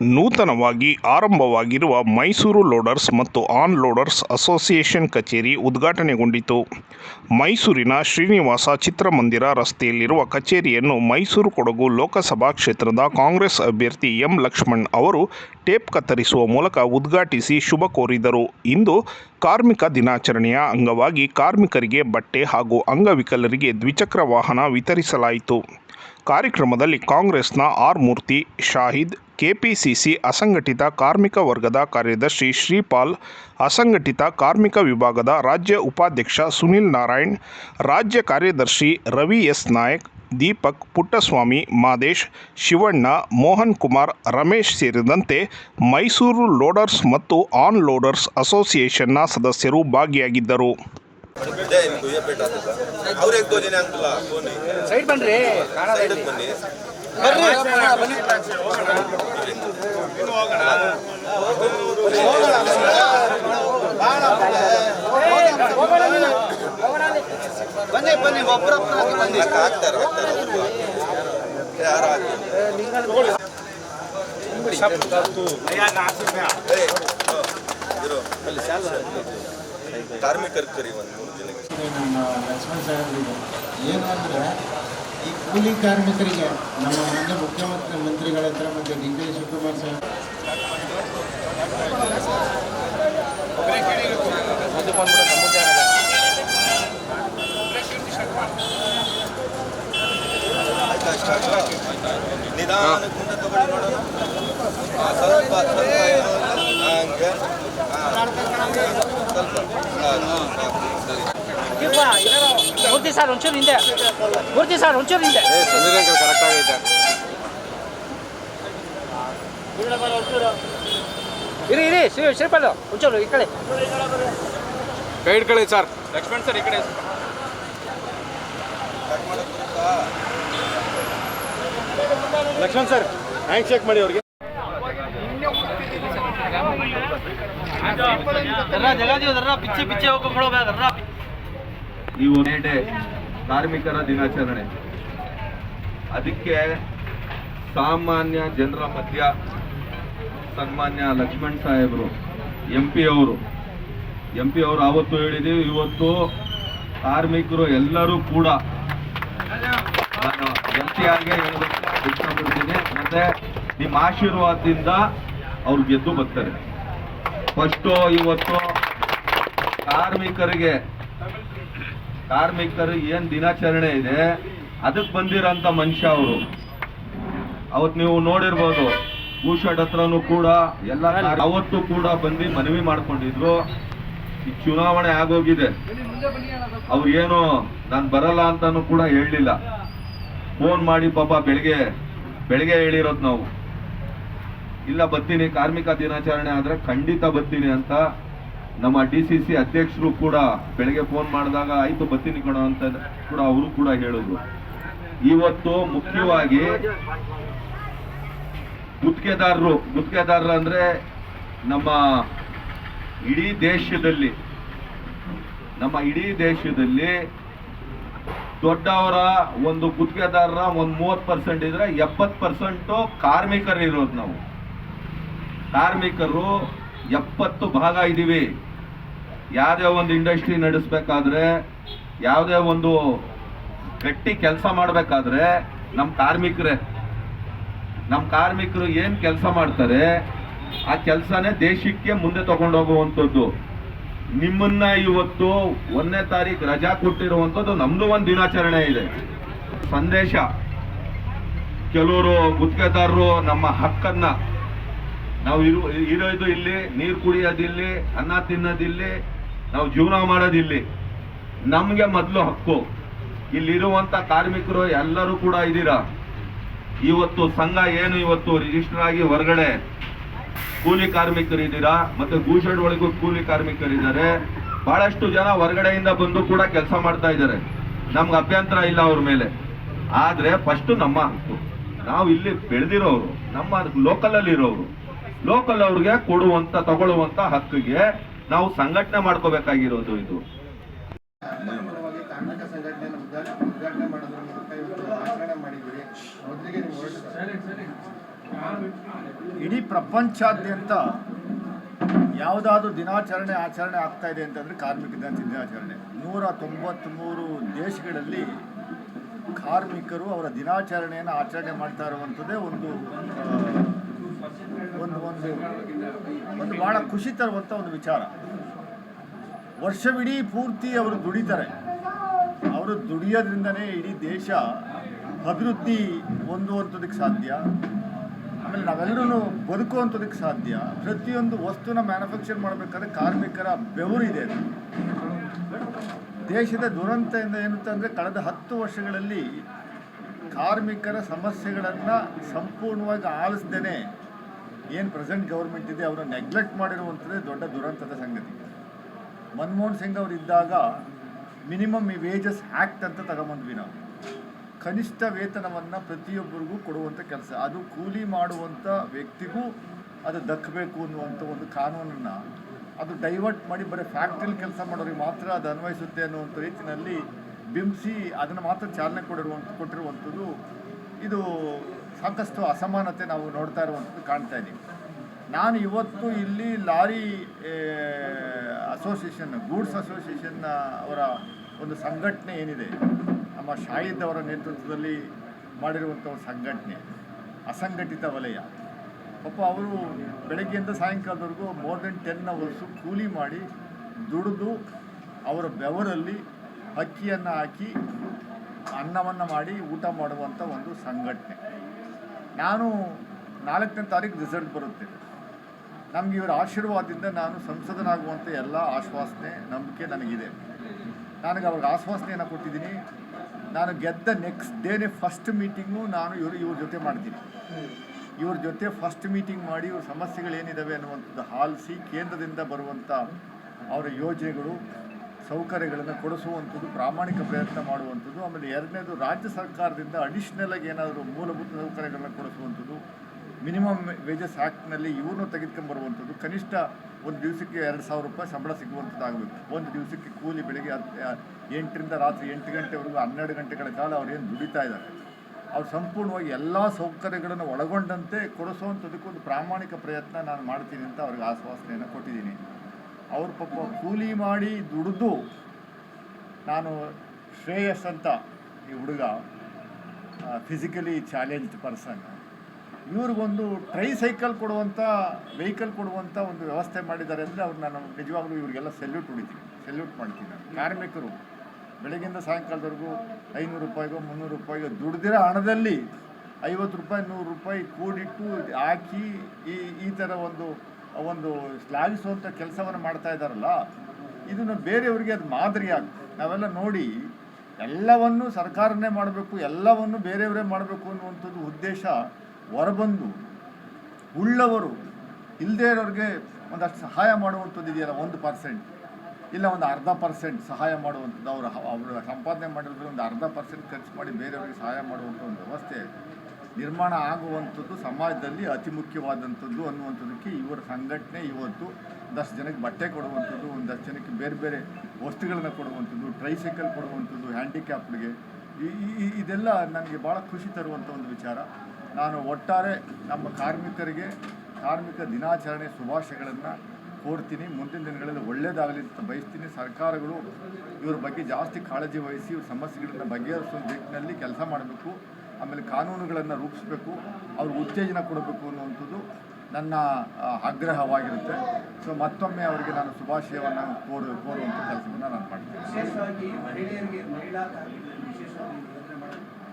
ನೂತನವಾಗಿ ಆರಂಭವಾಗಿರುವ ಮೈಸೂರು ಲೋಡರ್ಸ್ ಮತ್ತು ಆನ್ ಲೋಡರ್ಸ್ ಅಸೋಸಿಯೇಷನ್ ಕಚೇರಿ ಉದ್ಘಾಟನೆಗೊಂಡಿತು. ಮೈಸೂರಿನ ಶ್ರೀನಿವಾಸ ಚಿತ್ರಮಂದಿರ ರಸ್ತೆಯಲ್ಲಿರುವ ಕಚೇರಿಯನ್ನು ಮೈಸೂರು ಕೊಡಗು ಲೋಕಸಭಾ ಕ್ಷೇತ್ರದ ಕಾಂಗ್ರೆಸ್ ಅಭ್ಯರ್ಥಿ ಎಂ ಲಕ್ಷ್ಮಣ್ ಅವರು ಟೇಪ್ ಕತ್ತರಿಸುವ ಮೂಲಕ ಉದ್ಘಾಟಿಸಿ ಶುಭ ಕೋರಿದರು. ಇಂದು ಕಾರ್ಮಿಕ ದಿನಾಚರಣೆಯ ಅಂಗವಾಗಿ ಕಾರ್ಮಿಕರಿಗೆ ಬಟ್ಟೆ ಹಾಗೂ ಅಂಗವಿಕಲರಿಗೆ ದ್ವಿಚಕ್ರ ವಾಹನ ವಿತರಿಸಲಾಯಿತು. ಕಾರ್ಯಕ್ರಮದಲ್ಲಿ ಕಾಂಗ್ರೆಸ್ನ ಆರ್ ಮೂರ್ತಿ, ಶಾಹಿದ್ ಕೆಪಿಸಿಸಿ ಅಸಂಘಟಿತ ಕಾರ್ಮಿಕ ವರ್ಗದ ಕಾರ್ಯದರ್ಶಿ ಶ್ರೀಪಾಲ್ ಅಸಂಘಟಿತ ಕಾರ್ಮಿಕ ವಿಭಾಗದ ರಾಜ್ಯ ಉಪಾಧ್ಯಕ್ಷ ಸುನಿಲ್ ನಾರಾಯಣ್ ರಾಜ್ಯ ಕಾರ್ಯದರ್ಶಿ ರವಿ ಎಸ್ ನಾಯಕ್ ದೀಪಕ್ ಪುಟ್ಟಸ್ವಾಮಿ ಮಾದೇಶ್ ಶಿವಣ್ಣ ಮೋಹನ್ ಕುಮಾರ್ ರಮೇಶ್ ಸೇರಿದಂತೆ ಮೈಸೂರು ಲೋಡರ್ಸ್ ಮತ್ತು ಆನ್ ಲೋಡರ್ಸ್ ಅಸೋಸಿಯೇಷನ್ನ ಸದಸ್ಯರು ಭಾಗಿಯಾಗಿದ್ದರು. ಸೈಡ್ ಬನ್ನಿ. ಬನ್ನಿ ಬನ್ನಿ ಒಬ್ಬರೊಬ್ಬರ ಬನ್ನಿ. ಹಾಕ್ತಾರ. ಕಾರ್ಮಿಕರ ಕರಿ ಒಂದು ಏನು ಅಂದರೆ ಈ ಕೂಲಿ ಕಾರ್ಮಿಕರಿಗೆ ನಮ್ಮ ಮಾನ್ಯ ಮುಖ್ಯಮಂತ್ರಿ ಮಂತ್ರಿಗಳ ಹತ್ರ ಮತ್ತು ಡಿ ಕೆ ಶಿವಕುಮಾರ್ ಸರ್. ನಿಧಾನ ತಗೊಳ್ಳಿ ನೋಡೋಣ. ಸ್ವಲ್ಪ. ಸ್ವಲ್ಪ. ಸ್ವಲ್ಪ ಸರಿ. ಮೂರ್ತಿ ಸರ್ ಒಂಚೂರು ಹಿಂದೆ. ಮೂರ್ತಿ ಸರ್ ಒಂಚೂರು ಹಿಂದೆ. ಇರಿ ಇರಿ ಶ್ರೀ ಶ್ರೀಪಾಲ್ ಒಂಚೂರು ಈ ಕಡೆ. ಕೈ ಹಿಡ್ಕೊಳ್ಳಿ ಸರ್. ಲಕ್ಷ್ಮಣ್ ಸರ್ ಈ ಕಡೆ. ಲಕ್ಷ್ಮಣ್ ಸರ್ ಹ್ಯಾಂಡ್ ಶೇಕ್ ಮಾಡಿ ಅವ್ರಿಗೆ. ಪಿಚ್ಚೆ ಪಿಚ್ಚೆ ಹೋಗ್ಕೊಳ್ಳೋಗ ಈ ಡೇ ಕಾರ್ಮಿಕರ ದಿನಾಚರಣೆ. ಅದಕ್ಕೆ ಸಾಮಾನ್ಯ ಜನರ ಮಧ್ಯ ಸನ್ಮಾನ್ಯ ಲಕ್ಷ್ಮಣ್ ಸಾಹೇಬರು ಎಂ ಪಿ ಅವರು. ಎಂ ಪಿ ಅವರು ಆವತ್ತು ಹೇಳಿದೀವಿ, ಇವತ್ತು ಕಾರ್ಮಿಕರು ಎಲ್ಲರೂ ಕೂಡ ನಾನು ಎಂ ಪಿ ಆರ್ಗೆ ಇಷ್ಟಪಡ್ತೀನಿ. ಮತ್ತೆ ನಿಮ್ಮ ಆಶೀರ್ವಾದದಿಂದ ಅವ್ರು ಗೆದ್ದು ಬರ್ತಾರೆ. ಫಸ್ಟು ಇವತ್ತು ಕಾರ್ಮಿಕರಿಗೆ ಕಾರ್ಮಿಕರು ಏನ್ ದಿನಾಚರಣೆ ಇದೆ ಅದಕ್ಕೆ ಬಂದಿರೋಂಥ ಮನುಷ್ಯ ಅವರು. ಅವತ್ತು ನೀವು ನೋಡಿರ್ಬೋದು ಭೂಷಡ್ ಹತ್ರನೂ ಕೂಡ ಎಲ್ಲ ಅವತ್ತು ಕೂಡ ಬಂದು ಮನವಿ ಮಾಡ್ಕೊಂಡಿದ್ರು. ಈ ಚುನಾವಣೆ ಆಗೋಗಿದೆ. ಅವ್ರು ಏನು, ನಾನು ಬರಲ್ಲ ಅಂತಾನು ಕೂಡ ಹೇಳಲಿಲ್ಲ. ಫೋನ್ ಮಾಡಿ ಪಾಪ ಬೆಳಿಗ್ಗೆ ಬೆಳಿಗ್ಗೆ ಹೇಳಿರೋದು ನಾವು. ಇಲ್ಲ ಬರ್ತೀನಿ, ಕಾರ್ಮಿಕ ದಿನಾಚರಣೆ ಆದ್ರೆ ಖಂಡಿತ ಬರ್ತೀನಿ ಅಂತ ನಮ್ಮ ಡಿ ಸಿ ಸಿ ಅಧ್ಯಕ್ಷರು ಕೂಡ ಬೆಳಗ್ಗೆ ಫೋನ್ ಮಾಡಿದಾಗ, ಆಯ್ತು, ಬರ್ತೀನಿ ಕಣೋ ಅಂತ ಕೂಡ ಅವರು ಕೂಡ ಹೇಳಿದ್ರು. ಇವತ್ತು ಮುಖ್ಯವಾಗಿ ಗುತ್ತಿಗೆದಾರರು ಗುತ್ತಿಗೆದಾರರು ಅಂದ್ರೆ ನಮ್ಮ ಇಡೀ ದೇಶದಲ್ಲಿ, ನಮ್ಮ ಇಡೀ ದೇಶದಲ್ಲಿ ದೊಡ್ಡವರ ಒಂದು ಗುತ್ತಿಗೆದಾರರ ಒಂದು ಮೂವತ್ತು ಪರ್ಸೆಂಟ್ ಇದ್ರೆ ಎಪ್ಪತ್ತು ಪರ್ಸೆಂಟು ಕಾರ್ಮಿಕರು ಇರೋದು ನಾವು. ಕಾರ್ಮಿಕರು ಎಪ್ಪತ್ತು ಭಾಗ ಇದ್ದೀವಿ. ಯಾವುದೇ ಒಂದು ಇಂಡಸ್ಟ್ರಿ ನಡೆಸಬೇಕಾದ್ರೆ, ಯಾವುದೇ ಒಂದು ಗಟ್ಟಿ ಕೆಲಸ ಮಾಡಬೇಕಾದ್ರೆ ನಮ್ಮ ಕಾರ್ಮಿಕರೇ. ನಮ್ಮ ಕಾರ್ಮಿಕರು ಏನು ಕೆಲಸ ಮಾಡ್ತಾರೆ, ಆ ಕೆಲಸನೇ ದೇಶಕ್ಕೆ ಮುಂದೆ ತಗೊಂಡೋಗುವಂಥದ್ದು. ನಿಮ್ಮನ್ನ ಇವತ್ತು ಒಂದನೇ ತಾರೀಕು ರಜಾ ಕೊಟ್ಟಿರುವಂಥದ್ದು ನಮ್ಮದು ಒಂದು ದಿನಾಚರಣೆ ಇದೆ. ಸಂದೇಶ. ಕೆಲವರು ಗುತ್ತಿಗೆದಾರರು ನಮ್ಮ ಹಕ್ಕನ್ನ ನಾವು ಇರು ಇರೋದು ಇಲ್ಲಿ, ನೀರು ಕುಡಿಯೋದಿಲ್ಲಿ, ಅನ್ನ ತಿನ್ನೋದಿಲ್ಲಿ ನಾವು ಜೀವನ ಮಾಡೋದಿಲ್ಲಿ ನಮಗೆ ಮೊದಲು ಹಕ್ಕು. ಇಲ್ಲಿರುವಂತ ಕಾರ್ಮಿಕರು ಎಲ್ಲರೂ ಕೂಡ ಇದ್ದೀರಾ? ಇವತ್ತು ಸಂಘ ಏನು ಇವತ್ತು ರಿಜಿಸ್ಟರ್ ಆಗಿ ಹೊರಗಡೆ ಕೂಲಿ ಕಾರ್ಮಿಕರು ಇದ್ದೀರಾ? ಮತ್ತೆ ಗೂಷಡ್ ಒಳಗೂ ಕೂಲಿ ಕಾರ್ಮಿಕರಿದ್ದಾರೆ ಬಹಳಷ್ಟು ಜನ ಹೊರಗಡೆಯಿಂದ ಬಂದು ಕೂಡ ಕೆಲಸ ಮಾಡ್ತಾ ಇದ್ದಾರೆ. ನಮ್ಗೆ ಅಭ್ಯಂತರ ಇಲ್ಲ ಅವ್ರ ಮೇಲೆ. ಆದ್ರೆ ಫಸ್ಟ್ ನಮ್ಮ ಹಕ್ಕು. ನಾವು ಇಲ್ಲಿ ಬೆಳೆದಿರೋರು, ನಮ್ಮ ಲೋಕಲ್ ಅಲ್ಲಿ ಇರೋರು ಲೋಕಲ್ ಅವ್ರಿಗೆ ಕೊಡುವಂತ, ತಗೊಳ್ಳುವಂತ ಹಕ್ಕಿಗೆ ನಾವು ಸಂಘಟನೆ ಮಾಡ್ಕೋಬೇಕಾಗಿರೋದು ಇದು. ಇಡೀ ಪ್ರಪಂಚಾದ್ಯಂತ ಯಾವುದಾದ್ರೂ ದಿನಾಚರಣೆ, ಆಚರಣೆ ಆಗ್ತಾ ಇದೆ ಅಂತಂದರೆ ಕಾರ್ಮಿಕ ದಿನಾಚರಣೆ. ನೂರ ತೊಂಬತ್ತ್ಮೂರು ದೇಶಗಳಲ್ಲಿ ಕಾರ್ಮಿಕರು ಅವರ ದಿನಾಚರಣೆಯನ್ನು ಆಚರಣೆ ಮಾಡ್ತಾ ಇರುವಂಥದ್ದೇ ಒಂದು ಒಂದು ಒಂದು ಒಂದು ಭಾಳ ಖುಷಿ ತರುವಂಥ ಒಂದು ವಿಚಾರ. ವರ್ಷವಿಡೀ ಪೂರ್ತಿ ಅವರು ದುಡಿತಾರೆ. ಅವರು ದುಡಿಯೋದ್ರಿಂದನೇ ಇಡೀ ದೇಶ ಅಭಿವೃದ್ಧಿ ಹೊಂದುವಂಥದಕ್ಕೆ ಸಾಧ್ಯ. ಆಮೇಲೆ ನಾವೆಲ್ಲರೂ ಬದುಕುವಂಥದಕ್ಕೆ ಸಾಧ್ಯ. ಪ್ರತಿಯೊಂದು ವಸ್ತುನ ಮ್ಯಾನುಫ್ಯಾಕ್ಚರ್ ಮಾಡಬೇಕಾದ್ರೆ ಕಾರ್ಮಿಕರ ಬೆವರಿದೆ. ದೇಶದ ದುರಂತದಿಂದ ಏನಂತಂದರೆ ಕಳೆದ ಹತ್ತು ವರ್ಷಗಳಲ್ಲಿ ಕಾರ್ಮಿಕರ ಸಮಸ್ಯೆಗಳನ್ನು ಸಂಪೂರ್ಣವಾಗಿ ಆಲಿಸ್ದೇ ಏನು ಪ್ರೆಸೆಂಟ್ ಗೌರ್ಮೆಂಟ್ ಇದೆ, ಅವರು ನೆಗ್ಲೆಕ್ಟ್ ಮಾಡಿರುವಂಥದ್ದೇ ದೊಡ್ಡ ದುರಂತದ ಸಂಗತಿ. ಮನಮೋಹನ್ ಸಿಂಗ್ ಅವರು ಇದ್ದಾಗ ಮಿನಿಮಮ್ ವೇಜಸ್ ಆ್ಯಕ್ಟ್ ಅಂತ ತಗೊಂಬಂದ್ವಿ ನಾವು. ಕನಿಷ್ಠ ವೇತನವನ್ನು ಪ್ರತಿಯೊಬ್ಬರಿಗೂ ಕೊಡುವಂಥ ಕೆಲಸ. ಅದು ಕೂಲಿ ಮಾಡುವಂಥ ವ್ಯಕ್ತಿಗೂ ಅದು ದಕ್ಕಬೇಕು ಅನ್ನುವಂಥ ಒಂದು ಕಾನೂನನ್ನು ಅದು ಡೈವರ್ಟ್ ಮಾಡಿ ಬರೀ ಫ್ಯಾಕ್ಟ್ರಿಲಿ ಕೆಲಸ ಮಾಡೋರಿಗೆ ಮಾತ್ರ ಅದು ಅನ್ವಯಿಸುತ್ತೆ ಅನ್ನುವಂಥ ರೀತಿಯಲ್ಲಿ ಬಿಂಬಿಸಿ ಅದನ್ನು ಮಾತ್ರ ಚಾಲನೆ ಕೊಡಿರುವಂಥ ಕೊಟ್ಟಿರುವಂಥದ್ದು ಇದು ಸಾಕಷ್ಟು ಅಸಮಾನತೆ ನಾವು ನೋಡ್ತಾ ಇರುವಂಥದ್ದು ಕಾಣ್ತಾ ಇದ್ದೀವಿ ನಾನು ಇವತ್ತು ಇಲ್ಲಿ ಲಾರಿ ಅಸೋಸಿಯೇಷನ್ ಗೂಡ್ಸ್ ಅಸೋಸಿಯೇಷನ್ ಅವರ ಒಂದು ಸಂಘಟನೆ ಏನಿದೆ, ನಮ್ಮ ಶಾಹಿದ್ ಅವರ ನೇತೃತ್ವದಲ್ಲಿ ಮಾಡಿರುವಂಥ ಒಂದು ಸಂಘಟನೆ, ಅಸಂಘಟಿತ ವಲಯ. ಪಾಪ ಅವರು ಬೆಳಗ್ಗೆಯಿಂದ ಸಾಯಂಕಾಲದವರೆಗೂ ಮೋರ್ ದೆನ್ ಟೆನ್ ಅವರ್ಸು ಕೂಲಿ ಮಾಡಿ ದುಡಿದು ಅವರ ಬೆವರಲ್ಲಿ ಅಕ್ಕಿಯನ್ನು ಹಾಕಿ, ಅನ್ನವನ್ನು ಮಾಡಿ ಊಟ ಮಾಡುವಂಥ ಒಂದು ಸಂಘಟನೆ. ನಾನು ನಾಲ್ಕನೇ ತಾರೀಕು ರಿಸಲ್ಟ್ ಬರುತ್ತೆ. ನಮ್ಗೆ ಇವರ ಆಶೀರ್ವಾದದಿಂದ ನಾನು ಸಂಸದನಾಗುವಂಥ ಎಲ್ಲ ಆಶ್ವಾಸನೆ, ನಂಬಿಕೆ ನನಗಿದೆ. ನನಗೆ ಅವ್ರಿಗೆ ಆಶ್ವಾಸನೆಯನ್ನು ಕೊಟ್ಟಿದ್ದೀನಿ. ನಾನು ಗೆದ್ದ ನೆಕ್ಸ್ಟ್ ಡೇನೇ ಫಸ್ಟ್ ಮೀಟಿಂಗು ನಾನು ಇವರು, ಇವ್ರ ಜೊತೆ ಮಾಡ್ತೀನಿ ಇವ್ರ ಜೊತೆ ಫಸ್ಟ್ ಮೀಟಿಂಗ್ ಮಾಡಿ ಇವ್ರ ಸಮಸ್ಯೆಗಳೇನಿದ್ದಾವೆ ಅನ್ನುವಂಥದ್ದು ಆಲಿಸಿ ಕೇಂದ್ರದಿಂದ ಬರುವಂಥ ಅವರ ಯೋಜನೆಗಳು ಸೌಕರ್ಯಗಳನ್ನು ಕೊಡಿಸುವಂಥದ್ದು, ಪ್ರಾಮಾಣಿಕ ಪ್ರಯತ್ನ ಮಾಡುವಂಥದ್ದು, ಆಮೇಲೆ ಎರಡನೇದು ರಾಜ್ಯ ಸರ್ಕಾರದಿಂದ ಅಡಿಷ್ನಲ್ ಆಗಿ ಏನಾದರೂ ಮೂಲಭೂತ ಸೌಕರ್ಯಗಳನ್ನು ಕೊಡಿಸುವಂಥದ್ದು ಮಿನಿಮಮ್ ವೇಜಸ್ ಆ್ಯಕ್ಟ್ನಲ್ಲಿ ಇವ್ರನ್ನೂ ತೆಗೆದುಕೊಂಡ್ಬರುವಂಥದ್ದು ಕನಿಷ್ಠ ಒಂದು ದಿವಸಕ್ಕೆ ಎರಡು ಸಾವಿರ ರೂಪಾಯಿ ಸಂಬಳ ಸಿಗುವಂಥದ್ದಾಗಬೇಕು. ಒಂದು ದಿವಸಕ್ಕೆ ಕೂಲಿ ಬೆಳಿಗ್ಗೆ ಹತ್ತು ಎಂಟರಿಂದ ರಾತ್ರಿ ಎಂಟು ಗಂಟೆವರೆಗೂ ಹನ್ನೆರಡು ಗಂಟೆಗಳ ಕಾಲ ಅವ್ರೇನು ದುಡಿತಾ ಇದ್ದಾರೆ. ಅವ್ರು ಸಂಪೂರ್ಣವಾಗಿ ಎಲ್ಲ ಸೌಕರ್ಯಗಳನ್ನು ಒಳಗೊಂಡಂತೆ ಕೊಡಿಸುವಂಥದ್ದಕ್ಕೊಂದು ಪ್ರಾಮಾಣಿಕ ಪ್ರಯತ್ನ ನಾನು ಮಾಡ್ತೀನಿ ಅಂತ ಅವ್ರಿಗೆ ಆಶ್ವಾಸನೆಯನ್ನು ಕೊಟ್ಟಿದ್ದೀನಿ. ಅವ್ರ ಪಾಪ ಕೂಲಿ ಮಾಡಿ ದುಡಿದು ನಾನು ಶ್ರೇಯಸ್ ಅಂತ ಈ ಹುಡುಗ ಫಿಸಿಕಲಿ ಚಾಲೆಂಜ್ಡ್ ಪರ್ಸನ್ ಇವ್ರಿಗೊಂದು ಟ್ರೈ ಸೈಕಲ್ ಕೊಡುವಂಥ ವೆಹಿಕಲ್ ಕೊಡುವಂಥ ಒಂದು ವ್ಯವಸ್ಥೆ ಮಾಡಿದ್ದಾರೆ ಅಂದರೆ ಅವ್ರು ನಾನು ನಿಜವಾಗ್ಲೂ ಇವರಿಗೆಲ್ಲ ಸೆಲ್ಯೂಟ್ ಹೊಡಿತೀನಿ ಸೆಲ್ಯೂಟ್ ಮಾಡ್ತೀನಿ ನಾನು. ಕಾರ್ಮಿಕರು ಬೆಳಗಿಂದ ಸಾಯಂಕಾಲದವರೆಗೂ ಐನೂರು ರೂಪಾಯಿಗೋ, ಮುನ್ನೂರು ರೂಪಾಯಿಗೋ ದುಡ್ದಿರೋ ಹಣದಲ್ಲಿ ಐವತ್ತು ರೂಪಾಯಿ, ನೂರು ರೂಪಾಯಿ ಕೂಡಿಟ್ಟು ಹಾಕಿ ಈ ಈ ಥರ ಒಂದು ಒಂದು ಶ್ಲಾಘಿಸುವಂಥ ಕೆಲಸವನ್ನು ಮಾಡ್ತಾ ಇದ್ದಾರಲ್ಲ, ಇದನ್ನು ಬೇರೆಯವರಿಗೆ ಅದು ಮಾದರಿಯಾಗಿ ನಾವೆಲ್ಲ ನೋಡಿ ಎಲ್ಲವನ್ನು ಸರ್ಕಾರನೇ ಮಾಡಬೇಕು, ಎಲ್ಲವನ್ನು ಬೇರೆಯವರೇ ಮಾಡಬೇಕು ಅನ್ನುವಂಥದ್ದು ಉದ್ದೇಶ ಹೊರಬಂದು ಉಳ್ಳವರು ಇಲ್ಲದೇ ಇರೋರಿಗೆ ಒಂದಷ್ಟು ಸಹಾಯ ಮಾಡುವಂಥದ್ದು ಇದೆಯಲ್ಲ, ಒಂದು ಪರ್ಸೆಂಟ್ ಇಲ್ಲ ಒಂದು ಅರ್ಧ ಪರ್ಸೆಂಟ್ ಸಹಾಯ ಮಾಡುವಂಥದ್ದು, ಅವರು ಅವರು ಸಂಪಾದನೆ ಮಾಡಿರೋದ್ರೆ ಒಂದು ಅರ್ಧ ಪರ್ಸೆಂಟ್ ಖರ್ಚು ಮಾಡಿ ಬೇರೆಯವರಿಗೆ ಸಹಾಯ ಮಾಡುವಂಥ ಒಂದು ವ್ಯವಸ್ಥೆ. ನಿರ್ಮಾಣ ಆಗುವಂಥದ್ದು ಸಮಾಜದಲ್ಲಿ ಅತಿ ಮುಖ್ಯವಾದಂಥದ್ದು ಅನ್ನುವಂಥದ್ದಕ್ಕೆ ಇವರ ಸಂಘಟನೆ ಇವತ್ತು ಒಂದಷ್ಟು ಜನಕ್ಕೆ ಬಟ್ಟೆ ಕೊಡುವಂಥದ್ದು, ಒಂದಷ್ಟು ಜನಕ್ಕೆ ಬೇರೆ ಬೇರೆ ವಸ್ತುಗಳನ್ನು ಕೊಡುವಂಥದ್ದು ಟ್ರೈಸೈಕಲ್ ಕೊಡುವಂಥದ್ದು ಹ್ಯಾಂಡಿಕ್ಯಾಪ್ಡ್ಗೆ ಈ ಇದೆಲ್ಲ ನನಗೆ ಭಾಳ ಖುಷಿ ತರುವಂಥ ಒಂದು ವಿಚಾರ. ನಾನು ಒಟ್ಟಾರೆ ನಮ್ಮ ಕಾರ್ಮಿಕರಿಗೆ ಕಾರ್ಮಿಕ ದಿನಾಚರಣೆ ಶುಭಾಶಯಗಳನ್ನು ಕೋರ್ತೀನಿ. ಮುಂದಿನ ದಿನಗಳಲ್ಲಿ ಒಳ್ಳೆಯದಾಗಲಿ ಅಂತ ಬಯಸ್ತೀನಿ. ಸರ್ಕಾರಗಳು ಇವ್ರ ಬಗ್ಗೆ ಜಾಸ್ತಿ ಕಾಳಜಿ ವಹಿಸಿ ಇವ್ರ ಸಮಸ್ಯೆಗಳನ್ನು ಬಗೆಹರಿಸುವ ನಿಟ್ಟಿನಲ್ಲಿ ಕೆಲಸ ಮಾಡಬೇಕು. ಆಮೇಲೆ ಕಾನೂನುಗಳನ್ನು ರೂಪಿಸಬೇಕು ಅವ್ರಿಗೆ ಉತ್ತೇಜನ ಕೊಡಬೇಕು ಅನ್ನುವಂಥದ್ದು ನನ್ನ ಆಗ್ರಹವಾಗಿರುತ್ತೆ. ಸೊ ಮತ್ತೊಮ್ಮೆ ಅವರಿಗೆ ನಾನು ಶುಭಾಶಯವನ್ನು ಕೋರು ಕೋರುವಂಥ ಕೆಲಸವನ್ನು ನಾನು ಮಾಡ್ತೀನಿ.